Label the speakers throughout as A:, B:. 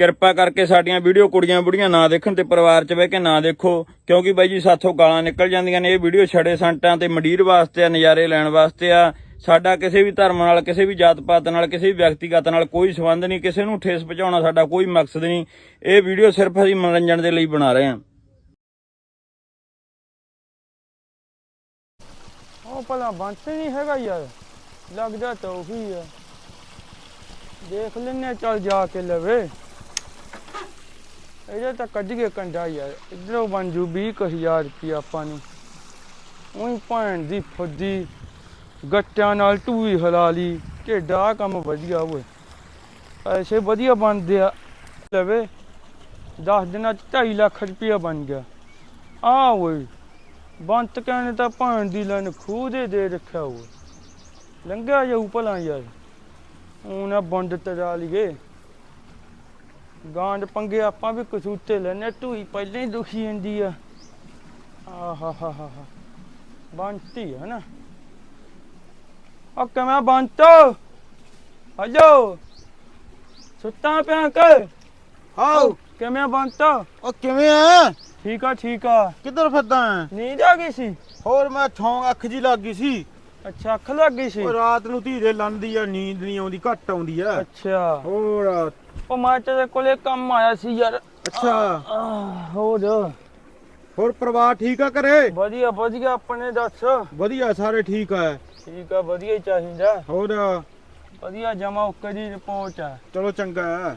A: ਕਿਰਪਾ ਕਰਕੇ ਸਾਡੀਆਂ ਵੀਡੀਓ ਕੁੜੀਆਂ ਬੁੜੀਆਂ ਨਾ ਦੇਖਣ ਤੇ ਪਰਿਵਾਰ 'ਚ ਬਹਿ ਕੇ ਨਾ ਦੇਖੋ। ਕਿਉਂਕਿ ਬਾਈ ਜੀ ਸਾਥੋਂ ਗਾਲਾਂ ਨਿਕਲ ਜਾਂਦੀਆਂ ਨੇ। ਇਹ ਵੀਡੀਓ ਛੜੇ ਸੰਟਾਂ ਤੇ ਮੰਡੀਰ ਵਾਸਤੇ ਆ, ਨਜ਼ਾਰੇ ਲੈਣ ਵਾਸਤੇ ਆ। ਸਾਡਾ ਕਿਸੇ ਵੀ ਧਰਮ ਨਾਲ, ਕਿਸੇ ਵੀ ਜਾਤ ਪਾਤ ਨਾਲ, ਕਿਸੇ ਵੀ ਵਿਅਕਤੀਗਤ ਨਾਲ ਕੋਈ ਸੰਬੰਧ ਨਹੀਂ। ਕਿਸੇ ਨੂੰ ਠੇਸ ਪਹੁੰਚਾਉਣਾ ਸਾਡਾ ਕੋਈ ਮਕਸਦ ਨਹੀਂ। ਇਹ ਵੀਡੀਓ ਸਿਰਫ ਅਸੀਂ ਮਨੋਰੰਜਨ ਦੇ ਲਈ ਬਣਾ ਰਹੇ ਹਾਂ।
B: ਉਹ ਭਲਾ ਬੰਤ ਨਹੀਂ ਹੈਗਾ ਯਾਰ। ਲੱਗਦਾ ਤਾਂ ਉਹੀ ਆ। ਦੇਖ ਲੈਨੇ ਚੱਲ ਜਾ ਕੇ ਲਵੇ। ਇਹਦਾ ਤਾਂ ਕੱਢ ਕੇ ਕੰਡਾ ਯਾਰ ਇਧਰੋਂ ਬਣ ਜੂ 20000 ਰੁਪਇਆ ਆਪਾਂ ਨੂੰ। ਉਹੀ ਭੈਣ ਦੀ ਫੁੱਦੀ, ਗੱਟਿਆਂ ਨਾਲ ਟੂਈ ਹਲਾ ਲਈ। ਢੇਡਾ ਕੰਮ ਵਧੀਆ ਓਏ। ਐਸੇ ਵਧੀਆ ਬਣਦੇ ਆ। ਲਵੇ 10 ਦਿਨਾਂ ਚ 2.5 ਲੱਖ ਰੁਪਇਆ ਬਣ ਗਿਆ। ਆ ਓਏ, ਬੰਤ ਕਹਿੰਦੇ ਤਾਂ ਭੈਣ ਦੀ ਲੈਣ ਖੂਹ ਦੇ ਦੇ ਰੱਖਿਆ ਹੋਇਆ ਲੰਘਿਆ ਜਾਊ ਭਲਾ ਯਾਰ। ਉਹਨਾਂ ਬੰਦ ਤਰਾ ਲਈਏ। ਗਾਂਡ ਪੰਗੇ ਆਪਾਂ ਵੀ ਕਸੂਤੇ ਲੈਨੇ ਢੂਈ ਪਹਿਲਾਂ ਹੀ ਦੁਖੀ ਹੁੰਦੀ ਆ। ਆਹਾ ਹਾ ਹਾ ਬੰਤੀ ਹੈ ਨਾ। ਉਹ ਕਿਵੇਂ ਬੰਤ? ਹਜੋ। ਸੁੱਤਾ ਪਿਆ ਕਰ
C: ਆਓ।
B: ਕਿਵੇਂ ਬੰਤ?
C: ਉਹ ਕਿਵੇਂ ਆ?
B: ਠੀਕ ਆ ਠੀਕ ਆ।
C: ਕਿੱਧਰ ਫਿਰਦਾ ਹੈ?
B: ਨੀਂਦ ਆ ਗਈ ਸੀ?
C: ਹੋਰ ਮੈਂ ਛੌਂਗ ਅੱਖ ਜੀ ਲੱਗ ਗਈ ਸੀ।
B: ਅੱਛਾ ਅੱਖ ਲੱਗ ਗਈ ਸੀ?
C: ਉਹ ਰਾਤ ਨੂੰ ਧੀਰੇ ਲੰਦੀ ਆ ਨੀਂਦ ਨਹੀਂ ਆਉਂਦੀ ਘੱਟ ਆਉਂਦੀ ਆ।
B: ਅੱਛਾ।
C: ਹੋਰ
B: ਉਹ ਮੈਂ ਤੇਰੇ ਕੋਲੇ ਕੰਮ ਆਇਆ ਸੀ ਯਾਰ।
C: ਅੱਛਾ।
B: ਆਹ, ਹੋਰ।
C: ਹੋਰ ਪਰਿਵਾਰ ਠੀਕ ਆ ਘਰੇ?
B: ਵਧੀਆ ਵਧੀਆ ਆਪਣੇ ਦੱਸ।
C: ਵਧੀਆ ਸਾਰੇ ਠੀਕ ਆ।
B: ਠੀਕ ਆ ਵਧੀਆ ਹੀ ਚਾਹੀਦਾ।
C: ਹੋਰ
B: ਵਧੀਆ ਜਮਾ ਉੱਕੇ ਦੀ ਰਿਪੋਰਟ ਆ।
C: ਚਲੋ ਚੰਗਾ ਹੈ।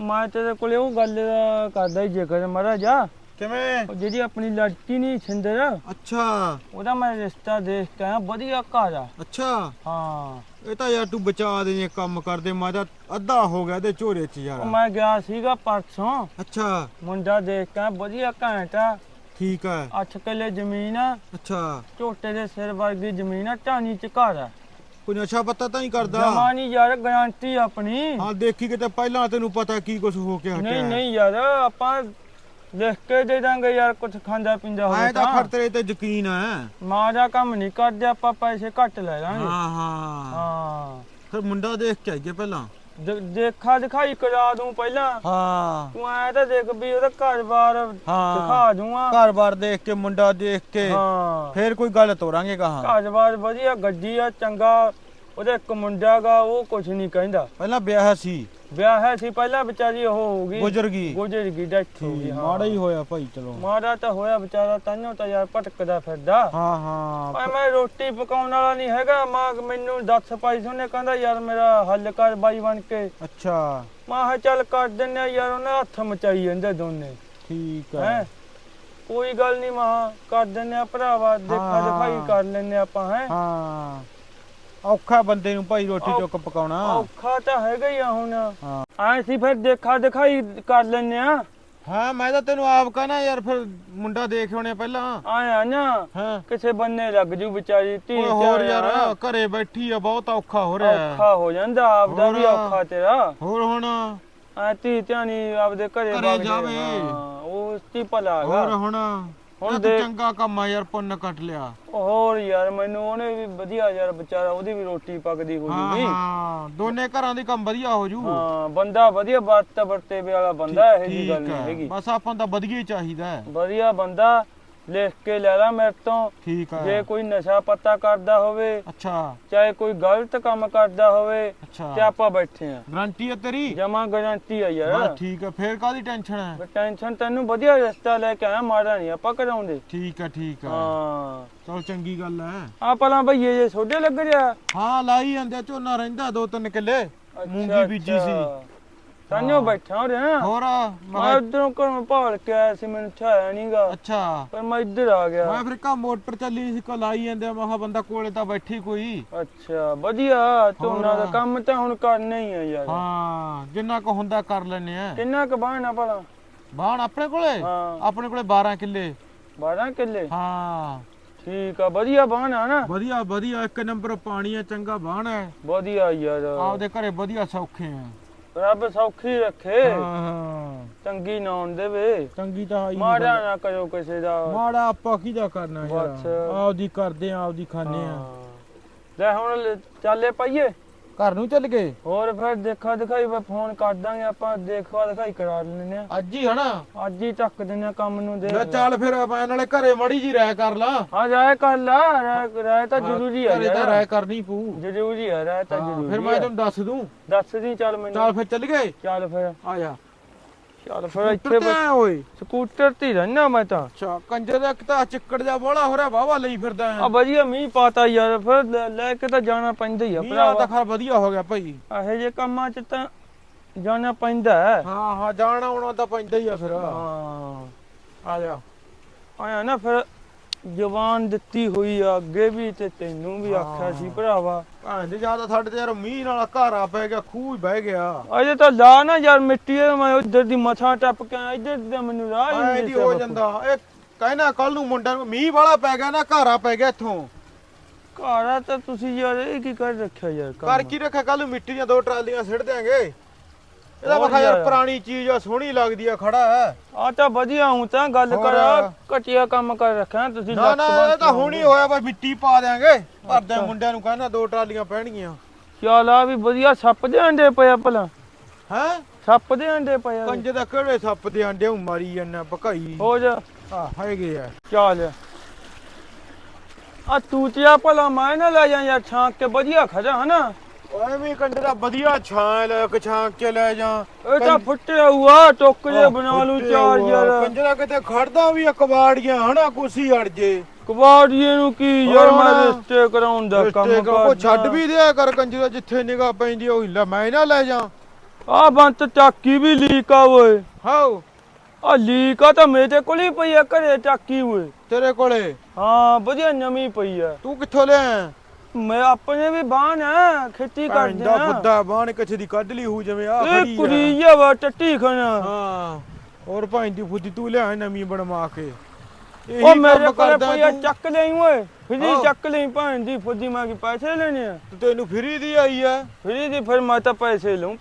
B: ਮੈਂ ਤੇਰੇ ਕੋਲੇ ਉਹ ਗੱਲ ਦਾ ਕਰਦਾ ਹੀ ਜ਼ਿਕਰ ਮਰਾ ਜਾ
C: ਕਿਵੇਂ?
B: ਉਹ ਜਿਹੜੀ ਆਪਣੀ ਲੜਕੀ ਨਹੀਂ ਛਿੰਦਰ
C: ਅੱਛਾ।
B: ਉਹਦਾ ਮੈਂ ਰਿਸ਼ਤਾ ਦੇਖ ਕੇ ਆਇਆ ਵਧੀਆ ਘਰ ਆ।
C: ਅੱਛਾ।
B: ਹਾਂ।
C: ਇਹ ਤਾਂ ਯਾਰ ਤੂੰ ਬਚਾ ਦੇ ਜੇ ਕੰਮ ਕਰਦੇ ਮੈਂ ਤਾਂ ਅੱਧਾ ਹੋ ਗਿਆ ਤੇ ਝੋਰੇ ਚ
B: ਉਹ
C: ਯਾਰ
B: ਮੈਂ ਗਿਆ ਸੀਗਾ ਪਰਸੋਂ।
C: ਅੱਛਾ।
B: ਮੁੰਡਾ ਦੇਖ ਕੇ ਆਇਆ, ਵਧੀਆ ਘੈਂਟ ਆ।
C: ਠੀਕ ਆ।
B: 8 ਕਿੱਲੇ ਜ਼ਮੀਨ ਆ।
C: ਅੱਛਾ।
B: ਝੋਟੇ ਦੇ ਸਿਰ ਵਰਗੀ ਜ਼ਮੀਨ ਆ ਢਾਣੀ ਚ ਘਰ ਆ।
C: ਕੋਈ ਨਸ਼ਾ ਪੱਤਾ ਤਾਂ ਨਹੀਂ ਕਰਦਾ?
B: ਜਮਾ ਨਹੀਂ ਯਾਰ ਗਾਰੰਟੀ ਆਪਣੀ।
C: ਹਾਂ ਦੇਖੀ ਕਿਤੇ ਪਹਿਲਾਂ ਤੈਨੂੰ ਪਤਾ ਕੀ ਕੁਝ ਹੋ ਕੇ ਹਟਿਆ।
B: ਨਹੀਂ ਨਹੀਂ ਯਾਰ ਆਪਾਂ ਲਿਖ ਕੇ ਦੇ ਦਾਂਗੇ ਯਾਰ ਕੁਝ ਖਾਂਦਾ ਪੀਂਦਾ
C: ਐ
B: ਹੋਵੇ
C: ਤਾਂ
B: ਤਾਂ।
C: ਫਿਰ ਤੇਰੇ ਤੇ ਯਕੀਨ ਹੈ
B: ਮਾਂ ਦਾ ਕੰਮ ਨਹੀਂ ਕਰਦੇ ਆਪਾਂ ਪੈਸੇ ਘੱਟ ਲੈ ਲਾਂਗੇ।
C: ਹਾਂ ਹਾਂ।
B: ਹਾਂ।
C: ਫਿਰ ਮੁੰਡਾ ਦੇਖ ਕੇ ਆਈਏ ਪਹਿਲਾਂ।
B: ਦੇ- ਦੇਖਾ ਦਿਖਾਈ ਕਰਾ ਦੂੰ ਪਹਿਲਾਂ।
C: ਹਾਂ।
B: ਤੂੰ ਐ ਤਾਂ ਦੇਖ ਵੀ ਉਹਦਾ ਘਰ-ਬਾਰ
C: ਹਾਂ।
B: ਦਿਖਾ ਦੂੰਗਾ।
C: ਘਰ-ਬਾਰ ਦੇਖ ਕੇ ਮੁੰਡਾ ਦੇਖ ਕੇ।
B: ਹਾਂ।
C: ਫੇਰ ਕੋਈ ਗੱਲ ਤੋਰਾਂਗੇ ਕਹਾਂ
B: ਘਰ-ਬਾਰ ਵਧੀਆ ਗੱਡੀ ਆ ਚੰਗਾ। ਉਹਦੇ ਇੱਕ ਮੁੰਡਾ ਗਾ ਉਹ ਕੁਝ ਨਹੀਂ ਕਹਿੰਦਾ।
C: ਪਹਿਲਾਂ ਵਿਆਹ ਸੀ।
B: ਵਿਆਹ ਹੈ ਸੀ ਪਹਿਲਾਂ ਵਿਚਾਰੀ ਉਹ ਹੋ ਗਈ।
C: ਗੁਜ਼ਰ ਗਈ।
B: ਗੁਜ਼ਰ ਗਈ ਡੈਥ ਹੋ ਗਈ ਹਾਂ।
C: ਮਾੜਾ ਹੀ ਹੋਇਆ ਭਾਈ ਚਲੋ।
B: ਮਾੜਾ ਤਾਂ ਹੋਇਆ ਵਿਚਾਰਾ ਤਾਂਿਓ ਤਾਂ ਯਾਰ ਭਟਕਦਾ ਫਿਰਦਾ।
C: ਹਾਂ ਹਾਂ।
B: ਓਏ ਮੈਂ ਰੋਟੀ ਪਕਾਉਣ ਵਾਲਾ ਨਹੀਂ ਹੈਗਾ ਮਾਂ ਮੈਨੂੰ ਦੱਸ ਪਾਈ ਸੋਨੇ ਕਹਿੰਦਾ ਯਾਰ ਮੇਰਾ ਹੱਲ ਕਰ ਬਾਈ ਬਣ ਕੇ।
C: ਅੱਛਾ।
B: ਮਾਂ ਚੱਲ ਕਰ ਦਿੰਨੇ ਯਾਰ ਉਹਨੇ ਹੱਥ ਮਚਾਈ ਜਾਂਦੇ ਦੋਨੇ।
C: ਠੀਕ
B: ਹੈ? ਕੋਈ ਗੱਲ ਨਹੀਂ ਮਾਂ ਕਰ ਦਿੰਨੇ ਆ ਭਰਾਵਾ ਦੇਖਾ। ਦਿਖਾਈ ਕਰ ਲੈਨੇ ਆਪਾਂ ਹੈ।
C: ਹਾਂ। ਔਖਾ ਬੰਦੇ ਨੂੰ ਭਾਈ ਰੋਟੀ ਟੁੱਕ ਪਕਾਉਣਾ
B: ਔਖਾ ਤਾਂ ਹੈਗਾ ਹੀ ਆ ਹੁਣ
C: ਹਾਂ
B: ਐ ਸੀ ਫਿਰ ਦੇਖਾ ਦਿਖਾਈ ਕਰ ਲੈਨੇ ਆ
C: ਹਾਂ ਮੈਂ ਤਾਂ ਤੈਨੂੰ ਆਪ ਕਹਣਾ ਯਾਰ ਫਿਰ ਮੁੰਡਾ ਦੇਖ ਹੋਣੇ ਪਹਿਲਾਂ
B: ਆਇਆ ਨਾ
C: ਹਾਂ
B: ਕਿਸੇ ਬੰਨੇ ਲੱਗ ਜੂ ਵਿਚਾਰੀ ਧੀ
C: ਓਏ ਹੋਰ ਯਾਰ। ਘਰੇ ਬੈਠੀ ਆ ਬਹੁਤ ਔਖਾ ਹੋ ਰਿਹਾ।
B: ਔਖਾ ਹੋ ਜਾਂਦਾ ਆਪਦਾ ਵੀ
C: ਹੋਰ।
B: ਔਖਾ ਤੇਰਾ
C: ਹੋਰ ਹੁਣ
B: ਆ ਧੀ ਧਿਆਨੀ ਆਪਦੇ ਘਰੇ
C: ਘਰੇ। ਜਾਵੇ।
B: ਉਹ ਤੀ ਭਲਾ
C: ਹੋਰ ਹੁਣ
B: ਹੁਣ ਦੇਖ-
C: ਚੰਗਾ ਕੰਮ ਆ ਯਾਰ ਪੁੰਨ ਕੱਟ ਲਿਆ।
B: ਹੋਰ ਯਾਰ ਮੈਨੂੰ ਉਹਨੇ ਵੀ ਵਧੀਆ ਯਾਰ ਵਿਚਾਰਾ ਉਹਦੀ ਵੀ ਰੋਟੀ ਪੱਕਦੀ ਹੋ ਜੂਗੀ
C: ਹਾਂ ਦੋਨੇ ਘਰਾਂ ਦੀ ਕੰਮ ਵਧੀਆ ਹੋ ਜੂ।
B: ਹਾਂ ਬੰਦਾ ਵਧੀਆ ਵਰਤ ਵਰਤੇ ਵਾਲਾ ਬੰਦਾ ਇਹ ਜੀ ਗੱਲ ਨਹੀਂ ਹੈਗੀ।
C: ਬਸ ਆਪਾਂ ਤਾਂ ਵਧੀਆ ਚਾਹੀਦਾ।
B: ਵਧੀਆ ਬੰਦਾ ਲਿਖ ਕੇ ਲੈ ਲੈ ਮੇਰੇ ਤੋਂ।
C: ਠੀਕ ਹੈ
B: ਜੇ ਕੋਈ ਨਸ਼ਾ ਪੱਤਾ ਕਰਦਾ ਹੋਵੇ
C: ਅੱਛਾ।
B: ਚਾਹੇ ਕੋਈ ਗਲਤ ਕੰਮ ਕਰਦਾ ਹੋਵੇ
C: ਅੱਛਾ।
B: ਤੇ ਆਪਾਂ ਬੈਠੇ ਆ।
C: ਗਰੰਟੀ ਹੈ ਤੇਰੀ?
B: ਜਮਾ ਗਾਰੰਟੀ ਆ ਯਾਰ।
C: ਬਸ ਠੀਕ ਹੈ ਫੇਰ ਕਾਦੀ ਟੈਨਸ਼ਨ ਹੈ
B: ਟੈਨਸ਼ਨ ਤੈਨੂੰ ਵਧੀਆ ਰਸਤਾ ਲੈ ਕੇ ਆਇਆ ਮਾੜਾ ਨਹੀਂ ਆਪਾਂ ਕਰਾਉਂਦੇ।
C: ਠੀਕ ਹੈ ਠੀਕ ਹੈ
B: ਹਾਂ।
C: ਚਲ ਚੰਗੀ ਗੱਲ ਹੈ
B: ਆ ਪਹਿਲਾਂ ਭਈਏ ਜੇ ਛੋਡੇ ਲੱਗ ਰਿਹਾ।
C: ਹਾਂ ਲਾਈ ਜਾਂਦੇ ਆ, ਝੋਨਾ ਰਹਿੰਦਾ ਦੋ ਤਿੰਨ ਕਿੱਲੇ। ਮੂੰਗੀ ਬੀਜੀ ਸੀ।
B: ਤਾਂਿਓ ਬੈਠਾ ਹੋ ਰਿਹਾ।
C: ਹੋਰ ਮੈਂ
B: ਉਧਰੋਂ ਘਰੋਂ ਭਾਲ ਕੇ ਆਇਆ ਸੀ ਮੈਨੂੰ ਛਾਇਆ ਨਹੀਂਗਾ
C: ਅੱਛਾ।
B: ਪਰ ਮੈਂ ਇੱਧਰ ਆ ਗਿਆ।
C: ਮੈਂ ਫਿਰ ਕਾ ਮੋਟਰ ਚੱਲੀ ਸੀ ਕੋ ਲਾਈ ਜਾਂਦੇ ਆ, ਮੈਂ ਕਿਹਾ ਬੰਦਾ ਕੋਲੇ ਤਾਂ ਬੈਠੀ ਕੋਈ।
B: ਅੱਛਾ ਵਧੀਆ। ਝੋਨਾ ਦਾ। ਕੰਮ ਤਾਂ ਹੁਣ ਕਰਨਾ ਹੀ ਆ ਯਾਰ।
C: ਹਾਂ ਜਿੰਨਾ ਕੋ ਹੁੰਦਾ ਕਰ ਲੈਨੇ ਆ।
B: ਕਿੰਨਾ ਕੁ ਬਾਹਣਾ ਭਲਾ?
C: ਬਾਣ ਆਪਣੇ ਕੋਲੇ?
B: ਹਾਂ।
C: ਆਪਣੇ ਕੋਲੇ 12 ਕਿੱਲੇ।
B: 12 ਕਿੱਲੇ?
C: ਹਾਂ।
B: ਠੀਕ ਆ ਵਧੀਆ ਬਾਹਣਾ ਨਾ।
C: ਵਧੀਆ ਵਧੀਆ। ਇੱਕ ਨੰਬਰ ਪਾਣੀ ਹੈ ਚੰਗਾ ਬਾਣ ਹੈ
B: ਵਧੀਆ ਯਾਰ।
C: ਆਪਦੇ ਘਰੇ ਵਧੀਆ ਸੌਖੇ ਆ।
B: ਰੱਬ ਸੌਖੀ ਰੱਖੇ।
C: ਹਾਂ। ਹਾਂ
B: ਚੰਗੀ ਨਾਉਣ ਦੇਵੇ।
C: ਚੰਗੀ ਤਾਂ ਆਈ
B: ਮਾੜਾ ਨਾ ਕਰੋ ਕਿਸੇ ਦਾ।
C: ਮਾੜਾ ਆਪਾਂ ਕਿਹਦਾ ਕਰਨਾ। ਯਾਰ? ਆਪਦੀ ਕਰਦੇ ਆ ਆਪਦੀ ਖਾਣੇ ਆ।
B: ਲੈ ਹੁਣ ਚੱਲੇ ਪਾਈਏ।
C: ਘਰ ਨੂੰ ਚੱਲ ਗਏ?
B: ਹੋਰ ਫਿਰ ਦੇਖਾ ਦਿਖਾਈ ਮੈਂ ਫੋਨ ਕਰ ਦਾਂਗੇ ਆਪਾਂ ਦੇਖਾ ਦਿਖਾਈ ਕਰਾ ਲੈਂਦੇ ਆ
C: ਅੱਜ ਹੀ ਹਨਾ?
B: ਅੱਜ ਹੀ ਚੱਕ ਦਿੰਦੇ ਆ ਕੰਮ ਨੂੰ
C: ਲੈ
B: ਲੈ।
C: ਚੱਲ ਫਿਰ ਮੈਂ ਨਾਲੇ ਘਰੇ ਮੜੀ ਜੀ ਰਹਿ ਕਰ ਲਾ।
B: ਹਾਂ ਰਾਇ ਕਰ ਲਾ ਰਾਇ ਰਾਇ ਤਾਂ ਜ਼ਰੂਰੀ ਹੈ
C: ਘਰੇ ਤਾਂ ਰਹਿ ਕਰਨੀ ਪੂ
B: ਜ਼ਰੂਰੀ ਹੈ ਰਾਇ ਤਾਂ ਜ਼ਰੂਰੀ
C: ਫਿਰ ਮੈਂ। ਤੈਨੂੰ ਦੱਸ ਦੂੰ।
B: ਦੱਸ ਦੀ ਚੱਲ ਮੈਨੂੰ।
C: ਚੱਲ ਫਿਰ ਚੱਲ ਗਏ?
B: ਚੱਲ ਫਿਰ।
C: ਆ ਜਾ।
B: ਚੱਲ ਫਿਰ ਇੱਥੇ ਬਸ
C: ਓਏ।
B: ਸਕੂਟਰ ਤੇ ਰਹਿਣਾ ਮੈਂ ਤਾਂ।
C: ਅੱਛਾ ਕੰਜਰ ਦਾ ਇੱਕ ਤਾਂ ਚਿੱਕੜ ਜਾ ਬੋਲਾ ਹੋ ਰਿਹਾ ਵਾਵਾ ਲਈ ਫਿਰਦਾ
B: ਆ ਵਧੀਆ ਮੀਂਹ ਪਾਤਾ ਯਾਰ ਫਿਰ ਲੈ- ਲੈ ਕੇ ਤਾਂ ਜਾਣਾ ਪੈਂਦਾ ਹੀ ਆ
C: ਮੀਂਹ ਤਾਂ
B: ਭਰਾਵਾ।
C: ਖਰ ਵਧੀਆ ਹੋ ਗਿਆ ਭਾਈ।
B: ਇਹੋ ਜਿਹੇ ਕੰਮਾਂ 'ਚ ਤਾਂ ਜਾਣਾ ਪੈਂਦਾ ਹੈ
C: ਹਾਂ ਹਾਂ ਜਾਣਾ ਆਉਣਾ ਤਾਂ ਪੈਂਦਾ ਹੀ ਆ ਫਿਰ।
B: ਹਾਂ।
C: ਆ ਜਾ।
B: ਆਇਆ ਨਾ ਫਿਰ ਜਵਾਨ ਦਿੱਤੀ ਹੋਈ ਆ ਅੱਗੇ ਵੀ ਤੇ ਤੈਨੂੰ ਵੀ ਆਖਿਆ ਸੀ ਭਰਾਵਾ।
C: ਭਾਂ ਦੇ ਜ਼ਿਆਦਾ ਸਾਡੇ ਤੇ ਯਾਰ ਮੀਂਹ ਨਾਲ ਘਾਰਾ ਪੈ ਗਿਆ ਖੂਹ ਹੀ ਬਹਿ ਗਿਆ।
B: ਅਜੇ ਤਾਂ ਲਾ ਨਾ ਯਾਰ ਮਿੱਟੀ ਦੇ ਮੈਂ ਉਧਰ ਦੀ ਮਥਾ ਟੱਪ ਕੇ ਆਇਆ, ਇੱਧਰ ਦੀ ਤਾਂ ਮੈਨੂੰ ਰਾਹ ਹੀ
C: ਐ
B: ਨਹੀਂ
C: ਦੀ ਹੋ। ਜਾਂਦਾ। ਇਹ ਕਹਿਣਾ ਕੱਲ ਨੂੰ ਮੁੰਡਿਆਂ ਨੂੰ ਮੀਂਹ ਵਾਲਾ ਪੈ ਗਿਆ ਨਾ ਘਾਰਾ ਪੈ ਗਿਆ ਇੱਥੋਂ।
B: ਘਰ ਤਾਂ ਤੁਸੀਂ ਯਾਰ ਇਹ ਕੀ ਕਰ ਰੱਖਿਆ ਯਾਰ ਕੰਮ?
C: ਕਰ ਕੀ ਰੱਖਿਆ? ਕੱਲ ਨੂੰ ਮਿੱਟੀ ਦੀਆਂ ਦੋ ਟਰਾਲੀਆਂ ਸਿੱਟ ਦਿਆਂਗੇ। ਇਹਦਾ ਵਖਾ ਯਾਰ। ਪੁਰਾਣੀ ਚੀਜ਼ ਆ ਸੋਹਣੀ ਲੱਗਦੀ ਆ ਖੜਾ ਹੈ
B: ਆ ਤਾਂ ਵਧੀਆ ਹੂੰ ਤਾਂ ਗੱਲ। ਕਰ ਘਟਿਆ ਕੰਮ ਕਰ ਰੱਖਿਆ ਤੁਸੀਂ
C: ਨਾ ਨਾ ਇਹ ਤਾਂ ਹੁਣ ਹੀ। ਹੋਇਆ ਬਈ ਮਿੱਟੀ ਪਾ ਦਿਆਂਗੇ। ਭਰਦਿਆਂ
B: ਅੱਛਾ।
C: ਮੁੰਡਿਆਂ ਨੂੰ ਕਹਿੰਦਾ ਦੋ ਟਰਾਲੀਆਂ ਪੈਣਗੀਆਂ।
B: ਚੱਲ ਆ ਵੀ ਵਧੀਆ ਸੱਪ ਦੇ ਅੰਡੇ ਪਿਆ ਭਲਾ।
C: ਹੈ?
B: ਸੱਪ ਦੇ ਅੰਡੇ ਪਿਆ
C: ਕੰਜੇ ਦਾ ਕਿਹੜੇ ਸੱਪ ਦੇ ਆਂਡੇ ਨੂੰ ਮਾਰੀ ਜਾਂਦਾ ਭਕਾਈ।
B: ਹੋ ਜਾ।
C: ਆ ਹੈਗੇ ਆ।
B: ਚੱਲ। ਆ ਤੂਤਿਆ ਭਲਾ ਮੈਂ ਨਾ ਲੈ ਜਾ ਯਾਰ ਛਾਂਕ ਕੇ ਵਧੀਆ ਖਜਾ ਹਨਾ?
C: ਓਏ ਵੀ ਕੰਜੇ ਦਾ ਵਧੀਆ ਛਾਂ ਲੈ ਕੇ ਛਾਂ ਕੇ ਲੈ ਜਾ।
B: ਇਹ ਤਾਂ ਫੁੱਟਿਆ ਹੁਆ ਟੁੱਕ ਜੇ ਬਣਾ ਲੂ ਚਾਰ। ਯਾਰ।
C: ਕੰਜੇ ਦਾ ਕਿਤੇ ਖੜਦਾ ਵੀ ਆ ਕਬਾੜੀਆਂ ਹਨਾ ਕੁਸੀ ਅੜ ਜੇ।
B: ਕਬਾੜੀਏ ਨੂੰ ਕੀ ਯਾਰ ਮੈਂ। ਰਿਸ਼ਤੇ ਕਰਾਉਣ ਦਾ ਕੰਮ
C: ਰਿਸ਼ਤੇ ਕੋ
B: ਕਰਦਾ।
C: ਛੱਡ ਵੀ ਦਿਆ ਕਰ ਕੰਜੇ ਦਾ ਜਿੱਥੇ ਨਿਗਾਹ ਪੈਂਦੀ ਉਹ ਲੈ ਮੈਂ ਨਾ ਲੈ ਜਾ।
B: ਆ ਬੰਤ ਚਾਕੀ ਵੀ ਲੀਕ ਆ ਓਏ।
C: ਹਾਓ
B: ਆ ਲੀਕ ਆ ਤਾਂ ਮੇਰੇ ਕੋਲ ਹੀ ਪਈ ਆ ਘਰੇ ਚਾਕੀ ਓਏ।
C: ਤੇਰੇ ਕੋਲੇ?
B: ਹਾਂ ਵਧੀਆ ਨਵੀਂ ਪਈ ਆ।
C: ਤੂੰ ਕਿੱਥੋਂ ਲਿਆ
B: ਮੈਂ ਆਪਣੇ ਵੀ ਬਾਣ ਆ ਖੇਤੀ ਕਰਦੇ
C: ਦਾ
B: ਆ।
C: ਬੁੱਧਾ ਬਾਣ ਕਿਛ ਦੀ ਕੱਢ ਲਈ ਹੂ ਜਿਵੇਂ ਆ
B: ਇਹ
C: ਖੜੀ ਆ।
B: ਕੁੜੀ ਆ ਵਾ ਟੱਟੀ ਖਾਣਾ।
C: ਹਾਂ ਹੋਰ ਭਾਈ ਦੀ ਫੁੱਦੀ ਤੂੰ ਲਿਆ ਨਵੀਂ ਬਣਵਾ ਕੇ। ਇਹੀ
B: ਉਹ ਮੇਰੇ ਕੋਲ
C: ਕਰਦਾ
B: ਪਈ ਆ
C: ਤੂੰ।
B: ਚੱਕ ਲਈ ਓਏ ਫਿਰੀ। ਚੱਕ ਲਈ ਭੈਣ ਦੀ ਫੁੱਦੀ ਮੈਂ ਕੀ ਪੈਸੇ ਲੈਣੇ ਆ।
C: ਤੂੰ ਤੈਨੂੰ ਫਰੀ ਦੀ ਆਈ ਆ।
B: ਫਿਰੀ ਦੀ ਫਿਰ ਮੈਂ ਤਾਂ ਪੈਸੇ ਲਊ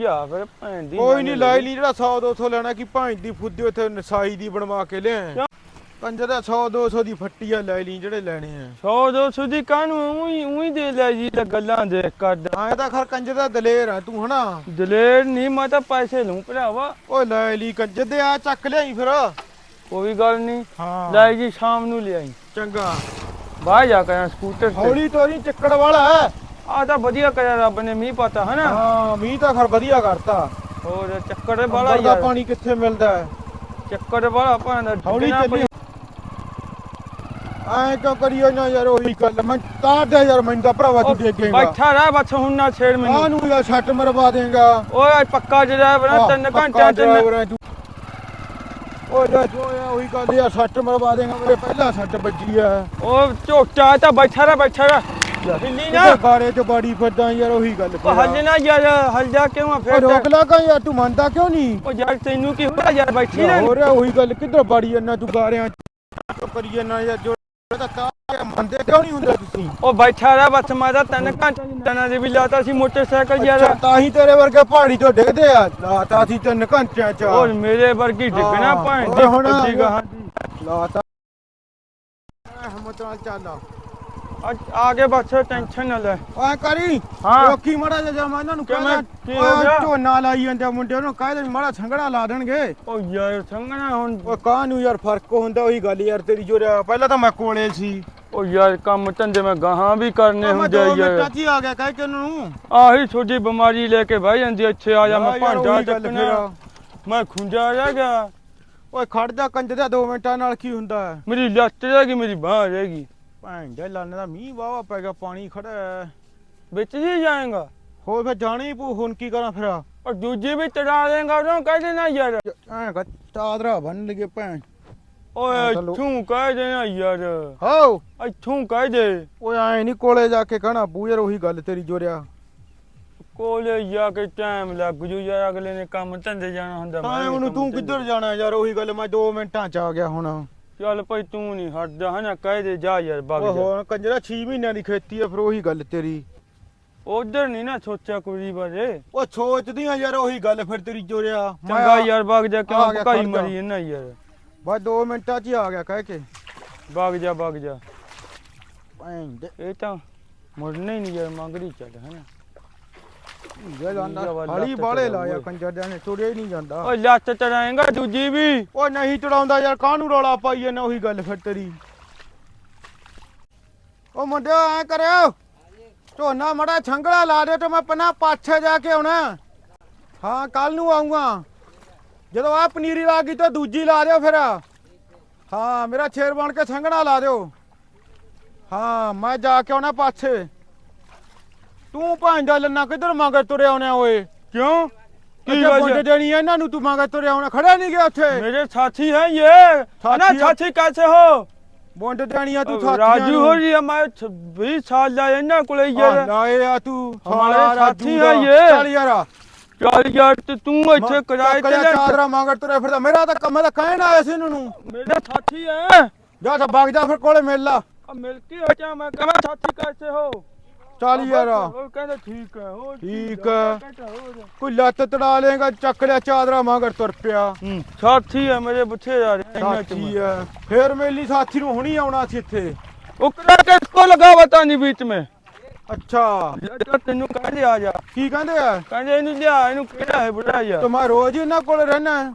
B: ਜਾ ਫਿਰ ਭੈਣ ਦੀ
C: ਕੋਈ ਨਹੀਂ
B: ਲੈ
C: ਲਾਈ ਲਈ ਜਿਹੜਾ 100 200 ਲੈਣਾ ਕਿ ਭਾਈ ਦੀ ਫੁੱਦੀ ਉੱਥੇ ਨਸਾਈ ਦੀ ਬਣਵਾ ਕੇ ਲਿਆ
B: ਕਿਉਂ?
C: ਕੰਜਰ ਦਾ 100 200 ਦੀ ਫੱਟੀ ਆ ਲੈ ਲਈ ਜਿਹੜੇ ਲੈਣੇ ਆ।
B: ਸੌ ਦੋ ਸੁਦੀ ਕਾਨੂੰ ਉਹੀ ਉਹੀ ਦੇ ਲੈ ਜੀ ਤਾਂ ਗੱਲਾਂ ਦੇ ਕਰਦਾ
C: ਆਏ ਤਾਂ ਖਰ ਕੰਜਰ ਦਾ ਦਲੇਰ ਆ ਤੂੰ ਹਨਾ?
B: ਦਲੇਰ ਨਹੀਂ ਮੈਂ ਤਾਂ ਪੈਸੇ ਲਊ ਭਰਾਵਾ।
C: ਓਏ ਲੈ ਲਈ ਕੰਜਰ ਦੇ ਆ ਚੱਕ ਲਿਆਈ ਫਿਰ।
B: ਕੋਈ ਗੱਲ ਨਹੀਂ।
C: ਹਾਂ।
B: ਲੈ ਜੀ ਸ਼ਾਮ ਨੂੰ ਲਿਆਈ।
C: ਚੰਗਾ।
B: ਬਾਹਰ ਜਾ ਕੇ ਸਕੂਟਰ ਤੇ।
C: ਹੌਲੀ ਤੋਰੀ ਚੱਕੜ ਵਾਲਾ
B: ਆ ਤਾਂ ਵਧੀਆ ਕਰਿਆ ਰੱਬ ਨੇ ਮੀਂਹ ਪਤਾ ਹਨਾ?
C: ਹਾਂ ਮੀਂਹ ਤਾਂ ਖਰ ਵਧੀਆ ਕਰਤਾ।
B: ਹੋਰ ਚੱਕਰ ਵਾਲਾ
C: ਦਾ
B: ਯਾਰ।
C: ਪਾਣੀ ਕਿੱਥੇ ਮਿਲਦਾ ਹੈ?
B: ਚੱਕਰ ਵਾਲਾ ਭਾਂਦਾ
C: ਹੌਲੀ ਚੱਲੀ ਐ ਕਿਉਂ ਕਰੀਓ ਨਾ ਯਾਰ ਉਹੀ ਗੱਲ ਮੈਂ ਤਾਂ ਦੇ ਯਾਰ ਮੈਨੂੰ ਤਾਂ ਭਰਾਵਾ ਤੂੰ ਦੇਖੇਗਾ
B: ਬੈਠਾ ਰਹਿ ਬਸ ਹੁਣ ਨਾ ਛੇੜ
C: ਆ
B: ਮੈਨੂੰ।
C: ਨੂੰ ਯਾਰ ਛੱਟ ਮਰਵਾ ਦੇਗਾ?
B: ਓਏ ਪੱਕਾ ਜਿਹੜਾ ਬਣਾ ਤਿੰਨ ਘੰਟਿਆਂ ਚ ਨ-
C: ਓਏ ਜਾ ਆ ਉਹੀ ਗੱਲ ਯਾਰ ਛੱਟ ਮਰਵਾ ਦੇਗਾ ਮੇਰੇ ਪਹਿਲਾਂ ਛੱਟ ਵੱਜੀ ਆ।
B: ਉਹ ਝੋਟਾ ਤਾਂ ਬੈਠਾ ਰਹਿ ਬੈਠਾ ਰਹਿ। ਹਿੱਲੀ ਨਾ
C: ਬਾਰੇ ਚ ਬਾੜੀ ਫਿਰਦਾ ਯਾਰ ਉਹੀ ਗੱਲ
B: ਹੱਲ ਨਾ ਯਾਰ ਹੱਲ ਜਾ ਕਿਉਂ ਆ
C: ਓ
B: ਫਿਰ
C: ਰੋਕ ਲਾ ਕਾ ਯਾਰ ਤੂੰ ਮੰਨਦਾ ਕਿਉਂ ਨਹੀਂ?
B: ਉਹ ਯਾਰ ਤੈਨੂੰ ਕੀ ਹੋਇਆ ਯਾਰ ਬੈਠੀ ਰਹਿ।
C: ਹੋ ਰਿਹਾ ਉਹੀ ਗੱਲ ਕਿੱਧਰ ਬਾੜੀ ਜੰਨਾ ਤੂੰ ਗਾਰਿਆਂ ਚ ਕਰੀਏ ਨਾ ਯਾਰ ਜੋ ਤਾਂ ਮੰਨਦੇ ਕਿਉਂ ਨਹੀਂ ਹੁੰਦੇ ਤੁਸੀਂ?
B: ਉਹ ਬੈਠਾ ਰਹਿ ਬਸ ਮੈਂ ਤਾਂ ਤਿੰਨ ਘੰਟੇ ਤਨਾਂ ਦੇ ਵੀ ਲਾਤਾ ਸੀ ਮੋਟਰਸਾਈਕਲ ਯਾਰ।
C: ਤਾਂ ਹੀ ਤੇਰੇ ਵਰਗੇ ਪਹਾੜੀ ਤੋਂ ਡਿੱਗਦੇ ਆ। ਲਾਤਾ ਸੀ ਤਿੰਨ ਘੰਟਿਆਂ ਚ।
B: ਔਰ ਮੇਰੇ ਵਰਗੀ ਡਿੱਗਣਾ
C: ਹਾਂ,
B: ਭਾਂ
C: ਓਏ ਹੁਣ- ਲਾਤਾ। ਹਿੰਮਤ ਨਾਲ ਚੱਲ
B: ਅੱਜ ਆ ਕੇ ਬਸ ਟੈਨਸ਼ਨ ਨਾ ਲੈ
C: ਓਏ ਕਰੀ
B: ਹਾਂ।
C: ਰੋਕੀ ਮੜਾ ਜਾ ਮੈਂ ਇਹਨਾਂ ਨੂੰ
B: ਕਿਵੇਂ?
C: ਕਹਿੰਦਾ
B: ਕੀ ਹੋ ਗਿਆ?
C: ਝੋਨਾ ਲਾਈ ਜਾਂਦੇ ਆ ਮੁੰਡੇ ਨੂੰ ਕਹਿ ਦੇ ਮੜਾ ਸੰਘਣਾ ਲਾ ਦੇਣਗੇ
B: ਉਹ ਯਾਰ ਸੰਗਣਾ ਹੁਣ
C: ਓਏ ਕਾਹ ਨੂੰ ਯਾਰ ਫ਼ਰਕ ਹੁੰਦਾ ਉਹੀ ਗੱਲ ਯਾਰ ਤੇਰੀ ਜੋ ਰਿਆ ਪਹਿਲਾਂ ਤਾਂ ਮੈਂ ਕੋਲੇ ਸੀ
B: ਉਹ ਯਾਰ ਕੰਮ ਧੰਦੇ ਮੈਂ ਗਾਹਾਂ ਵੀ ਕਰਨੇ
C: ਮੈਂ
B: ਹੁੰਦੇ
C: ਦੋ
B: ਆ
C: ਮਿੰਟਾਂ
B: ਯਾਰ
C: ਚ ਹੀ ਆ ਗਿਆ ਕਹਿ ਕੇ ਉਹਨਾਂ ਨੂੰ
B: ਆਹੀ ਛੋਟੀ ਬਿਮਾਰੀ ਲੈ ਕੇ ਬਹਿ ਜਾਂਦੀ ਆ, ਇੱਥੇ ਆ ਜਾ ਮੈਂ
C: ਯਾਰ
B: ਭਾਂਡਾ
C: ਉਹੀ ਗੱਲ
B: ਚੱਕਣਾ। ਮੈਂ ਖੁੰਝਾ ਰਹਿ ਗਿਆ
C: ਓਏ ਖੜ ਜਾ ਕੰਜ ਦਾ 2 ਮਿੰਟਾਂ ਨਾਲ ਕੀ ਹੁੰਦਾ ਹੈ?
B: ਮੇਰੀ ਲੱਤ ਰਹਿ ਗਈ ਮੇਰੀ ਬਾਹ ਰਹਿ ਗਈ
C: ਭੈਣ ਦੇ ਲਾਨੇ ਦਾ ਮੀਂਹ ਵਾਵਾ ਪੈ ਗਿਆ ਪਾਣੀ ਖੜਾ ਹੈ।
B: ਵਿੱਚ ਹੀ ਜਾਏਗਾ।
C: ਹੋਰ ਫਿਰ ਜਾਣਾ ਹੀ ਪੂ ਹੁਣ ਕੀ ਕਰਾਂ ਫਿਰ
B: ਔਰ ਦੂਜੀ ਵੀ ਚੜਾ ਦੇਗਾ ਉਹ ਕਹਿ ਦੇਣਾ ਯਾਰ।
C: ਐਂ ਕਹ ਚਾਦਰਾ ਬੰਨ ਲਗੇ ਭੈਣ।
B: ਓਏ
C: ਚਲੋ।
B: ਇੱਥੋਂ ਕਹਿ ਦੇਣਾ ਯਾਰ।
C: ਹੋ
B: ਇੱਥੋਂ ਕਹਿ ਦੇ।
C: ਓਏ ਐ ਨਹੀਂ ਕੋਲੇ ਜਾ ਕੇ ਕਹਣਾ ਪੂ ਯਾਰ ਉਹੀ ਗੱਲ ਤੇਰੀ ਜੋਰਿਆ।
B: ਕੋਲੇ ਜਾ ਕੇ ਟਾਈਮ ਲੱਗ ਜੂ ਯਾਰ ਅਗਲੇ ਨੇ ਕੰਮ ਧੰਦੇ ਜਾਣਾ ਹੁੰਦਾ ਮੈਂ
C: ਤਾਂ
B: ਵੀ
C: ਉਹਨੂੰ
B: ਕੰਮ
C: ਤੂੰ
B: ਧੰਦੇ-
C: ਕਿੱਧਰ ਜਾਣਾ ਯਾਰ ਉਹੀ ਗੱਲ ਮੈਂ 2 ਮਿੰਟਾਂ ਚ ਆ ਗਿਆ ਹੁਣ।
B: ਚੱਲ ਭਾਈ ਤੂੰ ਨਹੀਂ ਹਟਦਾ ਹਨਾ ਕਹਿ ਦੇ ਜਾ ਯਾਰ ਬਗ
C: ਓਏ
B: ਜਾ।
C: ਹੋਰ ਕੰਜਰਾ 6 ਮਹੀਨਿਆਂ ਦੀ ਖੇਤੀ ਆ ਫਿਰ ਉਹੀ ਗੱਲ ਤੇਰੀ।
B: ਉਧਰ ਨਹੀਂ ਨਾ ਸੋਚਿਆ ਕੁੜੀ ਬਾਰੇ।
C: ਉਹ ਸੋਚਦੀ ਆ ਯਾਰ ਉਹੀ ਗੱਲ ਫਿਰ ਤੇਰੀ ਜੋਰਿਆ।
B: ਚੰਗਾ ਯਾਰ ਬਗ ਜਾ
C: ਆ
B: ਕਿਉਂ
C: ਗਿਆ,
B: ਭਕਾਈ
C: ਖੜ ਜਾ।
B: ਮਰੀ ਇਹਨਾਂ ਯਾਰ।
C: ਬਸ 2 ਮਿੰਟਾਂ ਚ ਹੀ ਆ ਗਿਆ ਕਹਿ ਕੇ।
B: ਬਗ ਜਾ ਬਗ ਜਾ।
C: ਭੈਣ ਦੇ।
B: ਇਹ ਤਾਂ ਮੁੜਨਾ ਹੀ ਨਹੀਂ ਯਾਰ ਮੰਗੜੀ ਚੱਲ ਹਨਾ
C: ਜੇ ਜਾਂਦਾ। ਹਾਲੀ ਬਾਲੇ ਲਾਇਆ। ਕੰਜਰ ਦੇ ਨੇ ਤੁਰਿਆ ਹੀ ਨਹੀਂ ਜਾਂਦਾ।
B: ਓ ਲੱਤ ਚੜਾਏਗਾ ਦੂਜੀ ਵੀ।
C: ਉਹ ਨਹੀਂ ਚੜਾਉਂਦਾ ਯਾਰ ਕਾਹਨੂੰ ਰੌਲਾ ਪਾਈਏ ਨਾ ਉਹੀ ਗੱਲ ਫਿਰ ਤੇਰੀ। ਉਹ ਮੁੰਡਿਓ ਐ ਕਰਿਓ। ਝੋਨਾ ਮੜਾ ਛੰਗੜਾ ਲਾ ਦਿਓ ਤੇ ਮੈਂ ਪਨਾ ਪਾਛੇ ਜਾ ਕੇ ਆਉਣਾ। ਹਾਂ ਕੱਲ ਨੂੰ ਆਉਂਗਾ ਜਦੋਂ ਆ ਪਨੀਰੀ ਲਾ ਗਈ ਤਾਂ ਦੂਜੀ ਲਾ ਦਿਓ ਫਿਰ। ਹਾਂ ਮੇਰਾ ਛੇਰ ਬਣ ਕੇ ਛੰਗੜਾ ਲਾ ਦਿਓ। ਹਾਂ ਮੈਂ ਜਾ ਕੇ ਆਉਣਾ ਪਾਛੇ। ਤੂੰ ਭਾਂਡਾ ਲੰਨਾ ਕਿੱਧਰ ਮਗਰ ਤੁਰਿਆ ਆਉਣਾ ਓਏ?
B: ਕਿਉਂ? ਕੀ
C: ਗੱਲ ਦੇਣੀ ਹੈ ਇਹਨਾਂ ਨੂੰ ਤੂੰ ਮਗਰ ਤੁਰਿਆ ਆਉਣਾ? ਖੜਾ ਨਹੀਂ ਗਿਆ ਉੱਥੇ?
B: ਮੇਰੇ ਸਾਥੀ ਹੈ
C: ਇਹ। ਨਾ
B: ਸਾਥੀ ਕੈਸੇ ਹੋ?
C: ਬੋਂਡ ਦੇਣੀਆਂ ਤੂੰ ਸਾਥੀਆਂ ਰਾਜੂ
B: ਹੋ ਜੀ ਮੈਂ 20 ਸਾਲ ਦਾ ਇਹਨਾਂ ਕੋਲੇ ਹੀ
C: ਹੈ ਲਾਏ ਆ ਤੂੰ ਸਾਲਾ
B: ਸਾਥੀ ਹੈ ਇਹ।
C: ਚੱਲ ਯਾਰਾ।
B: ਚੱਲ ਯਾਰ ਤੇ ਤੂੰ
C: ਇੱਥੇ
B: ਕਿਰਾਏ
C: ਤੇ
B: ਲੈ
C: ਚਾਦਰਾ ਮੰਗੜ ਤੁਰੇ ਫਿਰਦਾ। ਮੇਰਾ ਤਾਂ ਕੰਮ ਦਾ ਕਹਿਣ ਆਇਆ ਸੀ ਇਹਨਾਂ ਨੂੰ।
B: ਮੇਰੇ ਸਾਥੀ ਹੈ।
C: ਜਾ ਤਾਂ ਬਾਗ ਜਾ ਫਿਰ ਕੋਲੇ ਮੇਲਾ ਲਾ।
B: ਮਿਲ ਕੇ ਜਾ ਮੈਂ ਕਹਾਂ ਸਾਥੀ ਕੈਸੇ ਹੋ?
C: ਚਾਲੀ ਯਾਰ
B: ਉਹ
C: ਕਹਿੰਦਾ
B: ਠੀਕ
C: ਹੈ
B: ਹੋਰ ਠੀਕ ਹੈ।
C: ਕੋਈ ਲੱਤ ਤੜਾ ਲੇਗਾ ਚੱਕ ਲਿਆ ਚਾਦਰਾ ਮਾਂਗਰ ਤੁਰ ਪਿਆ।
B: ਸਾਥੀ ਹੈ ਮੇਰੇ ਬੁੱਥੇ ਜਾ ਰਹੇ
C: ਸਾਥੀ ਹੈ। ਫੇਰ ਮੇਲੀ ਸਾਥੀ ਨੂੰ ਹੁਣੀ ਆਉਣਾ ਸੀ ਇੱਥੇ।
B: ਉਹ ਕਿਹੜਾ ਕਿਸਕੋ ਲਗਾ ਬਤਾ ਨਹੀਂ ਵਿੱਚ ਮੈਂ?
C: ਅੱਛਾ।
B: ਜਦੋਂ ਤੈਨੂੰ ਕਹਿੰਦੇ ਆ ਜਾ।
C: ਕੀ ਕਹਿੰਦੇ ਆ?
B: ਕਹਿੰਦੇ ਇਹਨੂੰ ਲਿਆ ਇਹਨੂੰ ਕਿਹੜਾ ਹੈ ਬੁੜਾ ਯਾਰ
C: ਤੇ ਮੈਂ ਰੋਜ਼ ਹੀ ਇਹਨਾਂ ਕੋਲ ਰਹਿਣਾ।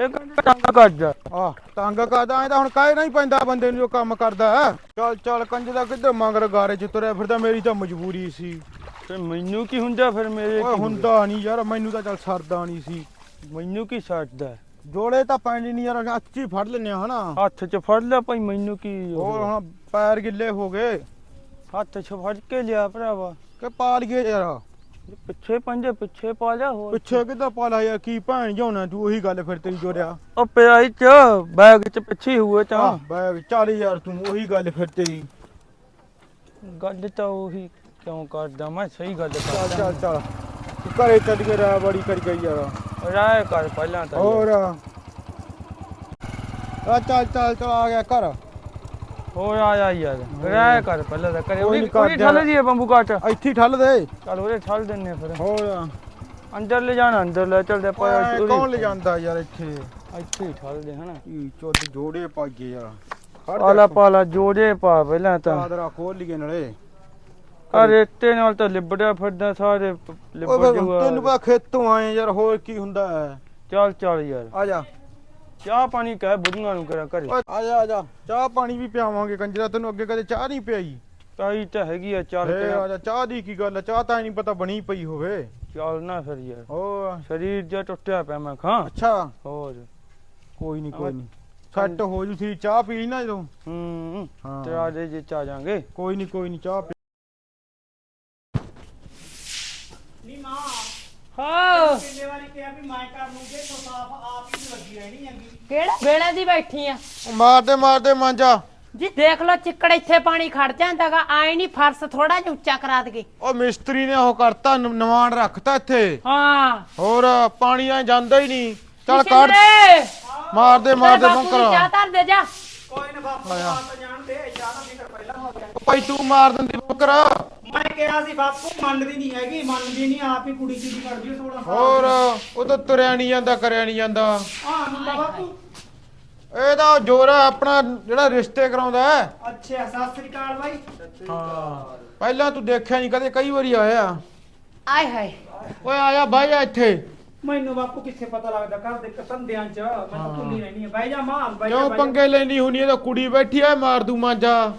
B: ਇਹ ਕਹਿੰਦਾ
C: ਆ ਤੰਗ ਕਰਦਾ ਐ ਤਾਂ ਹੁਣ ਕਾਹ ਨਹੀਂ ਪੈਂਦਾ ਬੰਦੇ ਨੂੰ ਜੋ ਕੰਮ ਕਰਦਾ ਹੈ। ਚੱਲ ਚੱਲ ਕੰਜ ਦਾ ਕਿੱਧਰ ਮੰਗਰ ਗਾਰੇ ਚ ਤੁਰਿਆ ਫਿਰਦਾ ਮੇਰੀ ਤਾਂ ਮਜਬੂਰੀ ਸੀ।
B: ਤੇ ਮੈਨੂੰ ਕੀ ਹੁੰਦਾ ਫਿਰ ਮੇਰੇ
C: ਓਏ
B: ਕੀ
C: ਹੁੰਦਾ? ਨਹੀਂ ਯਾਰ ਮੈਨੂੰ ਤਾਂ ਚੱਲ ਸਰਦਾ ਨਹੀਂ ਸੀ।
B: ਮੈਨੂੰ ਕੀ ਛੱਡਦਾ
C: ਜੋੜੇ ਤਾਂ ਪੈਣੀ ਨਹੀਂ ਯਾਰ ਅੱਛੀ ਫੜ ਲੈਨੇ ਹਨਾ?
B: ਹੱਥ 'ਚ ਫੜ ਲਿਆ ਭਾਈ ਮੈਨੂੰ ਕੀ
C: ਹੋਰ ਹੁਣ ਪੈਰ ਗਿੱਲੇ ਹੋ ਗਏ।
B: ਹੱਥ 'ਚ ਫੜ ਕੇ ਲਿਆ ਭਰਾਵਾ।
C: ਕਿ ਪਾ ਲਈਏ ਯਾਰ।
B: ਪਿੱਛੇ ਪੰਜੇ ਪਿੱਛੇ ਪਾ ਲਿਆ ਹੋਰ
C: ਪਿੱਛੇ ਕਿੱਦਾਂ ਪਾ ਯਾਰ ਕੀ ਭੈਣ ਜਾਉਣਾ ਤੂੰ ਉਹੀ ਗੱਲ ਫਿਰ ਤੇਰੀ ਜੋੜਿਆ।
B: ਉਹ ਪਿਆ ਹੀ ਚ ਬੈਗ 'ਚ ਪਿੱਛੇ ਹੋਏ
C: ਆਹ ਬੈ ਚੱਲ ਯਾਰ ਤੂੰ ਉਹੀ ਗੱਲ ਫਿਰ ਤੇਰੀ।
B: ਗੱਲ ਤਾਂ ਉਹੀ ਕਿਉਂ ਕਰਦਾ ਮੈਂ ਸਹੀ ਗੱਲ
C: ਚੱਲ
B: ਕਰਦਾ।
C: ਚੱਲ ਚੱਲ ਤੂੰ ਘਰੇ ਚੱਲ ਕੇ ਰਾਹ ਬੜੀ ਕਰ ਗਈ ਯਾਰ।
B: ਰਾਇ ਕਰ ਪਹਿਲਾਂ ਤਾਂ।
C: ਹੋਰ। ਆ ਚੱਲ ਚੱਲ ਚੱਲ ਆ ਗਿਆ ਘਰ।
B: ਹੋਰ ਆਇਆ ਯਾਰ ਰਾਇ ਕਰ ਪਹਿਲਾਂ ਤਾਂ ਕਰੇ
C: ਕੋਈ
B: ਉਹਦੀ
C: ਨੀ
B: ਕੋਈ
C: ਕਰਦੇ
B: ਠੱਲ ਦੀ ਬੰਬੂ ਕਾਟ
C: ਇੱਥੇ ਹੀ ਠੱਲ ਦੇ।
B: ਚੱਲ ਉਹਦੇ ਠੱਲ ਦਿੰਨੇ ਫਿਰ।
C: ਹੋਰ।
B: ਅੰਦਰ ਲੈ ਜਾਣਾ ਅੰਦਰ ਲੈ ਚੱਲਦੇ ਪਾ
C: ਓਏ, ਕੌਣ ਲੈ ਜਾਂਦਾ ਯਾਰ ਇੱਥੇ?
B: ਇੱਥੇ ਹੀ ਠੱਲ ਦੇ ਹਨਾ?
C: ਕੀ ਚੁੱਤ ਜੋੜੇ ਪਾਈਏ ਯਾਰ। ਖੜ
B: ਪਾਲਾ
C: ਜਾ,
B: ਪਾਲਾ ਜੋੜੇ ਪਾ ਪਹਿਲਾਂ ਤਾਂ।
C: ਖੋਲ ਲਈਏ ਨਾਲੇ।
B: ਆ ਰੇਤੇ ਨਾਲ ਤਾਂ ਲਿਬੜਿਆ ਫਿਰਦਾ ਸਾਰੇ ਲਿਬੜ ਜੂਗਾ।
C: ਤੈਨੂੰ ਪਤਾ ਖੇਤੋਂ ਆਏ ਯਾਰ ਹੋਰ ਕੀ ਹੁੰਦਾ ਹੈ?
B: ਚੱਲ ਚੱਲ ਯਾਰ।
C: ਆ ਜਾ।
B: ਚਾਹ ਪਾਣੀ ਕਹਿ ਬੁੱਢੀਆਂ ਨੂੰ ਕਰਾ ਘਰੇ।
C: ਓਏ ਆ ਜਾ ਆ ਜਾ। ਚਾਹ ਪਾਣੀ ਵੀ ਪਿਆਵਾਂਗੇ ਕੰਜਰਾ ਤੈਨੂੰ ਅੱਗੇ ਕਦੇ ਚਾਹ ਨਹੀਂ ਪਿਆਈ।
B: ਤਾਈ ਤਾਂ ਹੈਗੀ ਆ ਚੱਲ
C: ਏ ਆ ਜਾ ਚਾਹ ਦੀ ਕੀ ਗੱਲ ਆ? ਚਾਹ ਤਾਂ ਨਹੀਂ ਪਤਾ ਬਣੀ ਪਈ ਹੋਵੇ।
B: ਚੱਲ ਨਾ ਫਿਰ ਯਾਰ।
C: ਓ
B: ਸਰੀਰ ਜਿਹਾ ਟੁੱਟਿਆ ਪਿਆ ਮੈਂ ਖਾਂ।
C: ਅੱਛਾ।
B: ਹੋਰ।
C: ਕੋਈ ਨਹੀਂ ਕੋਈ ਨਹੀਂ। ਸੈੱਟ ਹੋ ਜੂ ਸੀ ਚਾਹ ਪੀ ਲਈ ਨਾ ਜਦੋਂ।
B: ਹੂੰ।
C: ਹਾਂ।
B: ਤੇਰਾ ਦੇ ਜੇ ਚਾ ਜਾਾਂਗੇ।
C: ਕੋਈ ਨਹੀਂ ਕੋਈ ਨਹੀਂ ਚਾਹ ਪੀ
D: ਹਾਂ
E: ਕਿੰਨੇ ਵਾਰੀ ਕਿਹਾ ਵੀ ਮੈਂ ਕਰ ਲੂੰਗੇ ਤੋਂ ਸਾਫ਼ ਆਪ ਹੀ ਨੀ ਲੱਗੀ ਰਹਿਣੀ ਹੈਗੀ।
D: ਕਿਹੜਾ? ਵੇਲੇ ਦੀ ਬੈਠੀ ਆ।
C: ਉਹ ਮਾਰਦੇ ਮਾਰਦੇ ਮਾਂਜਾ।
D: ਜੀ ਦੇਖ ਲੋ ਚਿੱਕੜ ਇੱਥੇ ਪਾਣੀ ਖੜ ਜਾਂਦਾਗਾ ਆਏ ਨਹੀਂ ਫਰਸ਼ ਥੋੜਾ ਜਿਹਾ ਉੱਚਾ ਕਰਾ ਦਗੇ
C: ਉਹ ਮਿਸਤਰੀ ਨੇ ਉਹ ਕਰਤਾ ਨ- ਨਵਾਣ ਰੱਖਤਾ ਇੱਥੇ।
D: ਹਾਂ।
C: ਹੋਰ ਪਾਣੀ ਐ ਜਾਂਦਾ ਹੀ ਨਹੀਂ। ਚੱਲ ਕੱਢ। ਮਾਰਦੇ ਮਾਰਦੇ
D: ਨੂੰ ਚਾਹ
C: ਬੰਕਰ
D: ਧਰ ਦੇ ਜਾ।
E: ਕੋਈ ਨਾ ਬਾਪੂ ਤਾਂ ਜਾਣਦੇ ਚਾਹ ਦਾ ਫਿਕਰ ਪਹਿਲਾਂ ਹੋ ਗਿਆ
C: ਭਾਈ ਤੂੰ ਮਾਰ ਦਿੰਦੀ ਬੰਕਰ।
E: ਮੈਂ ਕਿਹਾ ਸੀ ਬਾਪੂ ਮੰਨਦੀ ਨਹੀਂ ਹੈਗੀ ਮੰਨਦੀ ਨਹੀਂ ਆਪ ਹੀ ਕੁੜੀ ਚੀਜ਼ ਕਰਦੀ 16 ਸਾਲ
C: ਹੋਰ ਉਹ ਤਾਂ ਤੁਰਿਆ ਨਹੀਂ ਜਾਂਦਾ ਕਰਿਆ ਨਹੀਂ ਜਾਂਦਾ।
E: ਹਾਂ ਮੁੰਡਾ ਬਾਪੂ।
C: ਇਹਦਾ ਜੋਰ ਆ ਆਪਣਾ ਜਿਹੜਾ ਰਿਸ਼ਤੇ ਕਰਾਉਂਦਾ ਹੈ।
E: ਅੱਛਾ ਸਤਿ ਸ੍ਰੀ ਅਕਾਲ ਬਾਈ।
C: ਹਾਂ। ਪਹਿਲਾਂ ਤੂੰ ਦੇਖਿਆ ਨਹੀਂ ਕਦੇ ਕਈ ਵਾਰੀ ਆਇਆ।
D: ਆਏ ਹਾਏ।
C: ਓਏ ਆਇਆ ਬਾਈ ਜਾ ਇੱਥੇ।
E: ਮੈਨੂੰ ਬਾਪੂ ਕਿੱਥੇ ਪਤਾ ਲੱਗਦਾ ਘਰ ਦੇ ਕਸੰਦਿਆਂ ਚ। ਮੈਂ ਤਾਂ ਭੁੱਲੀ ਰਹਿਣੀ ਹੈ। ਬਹਿ ਜਾ ਮਾਂ ਬਹਿ ਜਾ
C: ਕਿਉਂ
E: ਬਹਿ ਜਾ।
C: ਪੰਗੇ ਲੈਣੀ ਇਹ ਤਾਂ ਕੁੜੀ ਬੈਠੀ ਐ ਮਾਰ ਦੂ ਮਾਂਜਾ।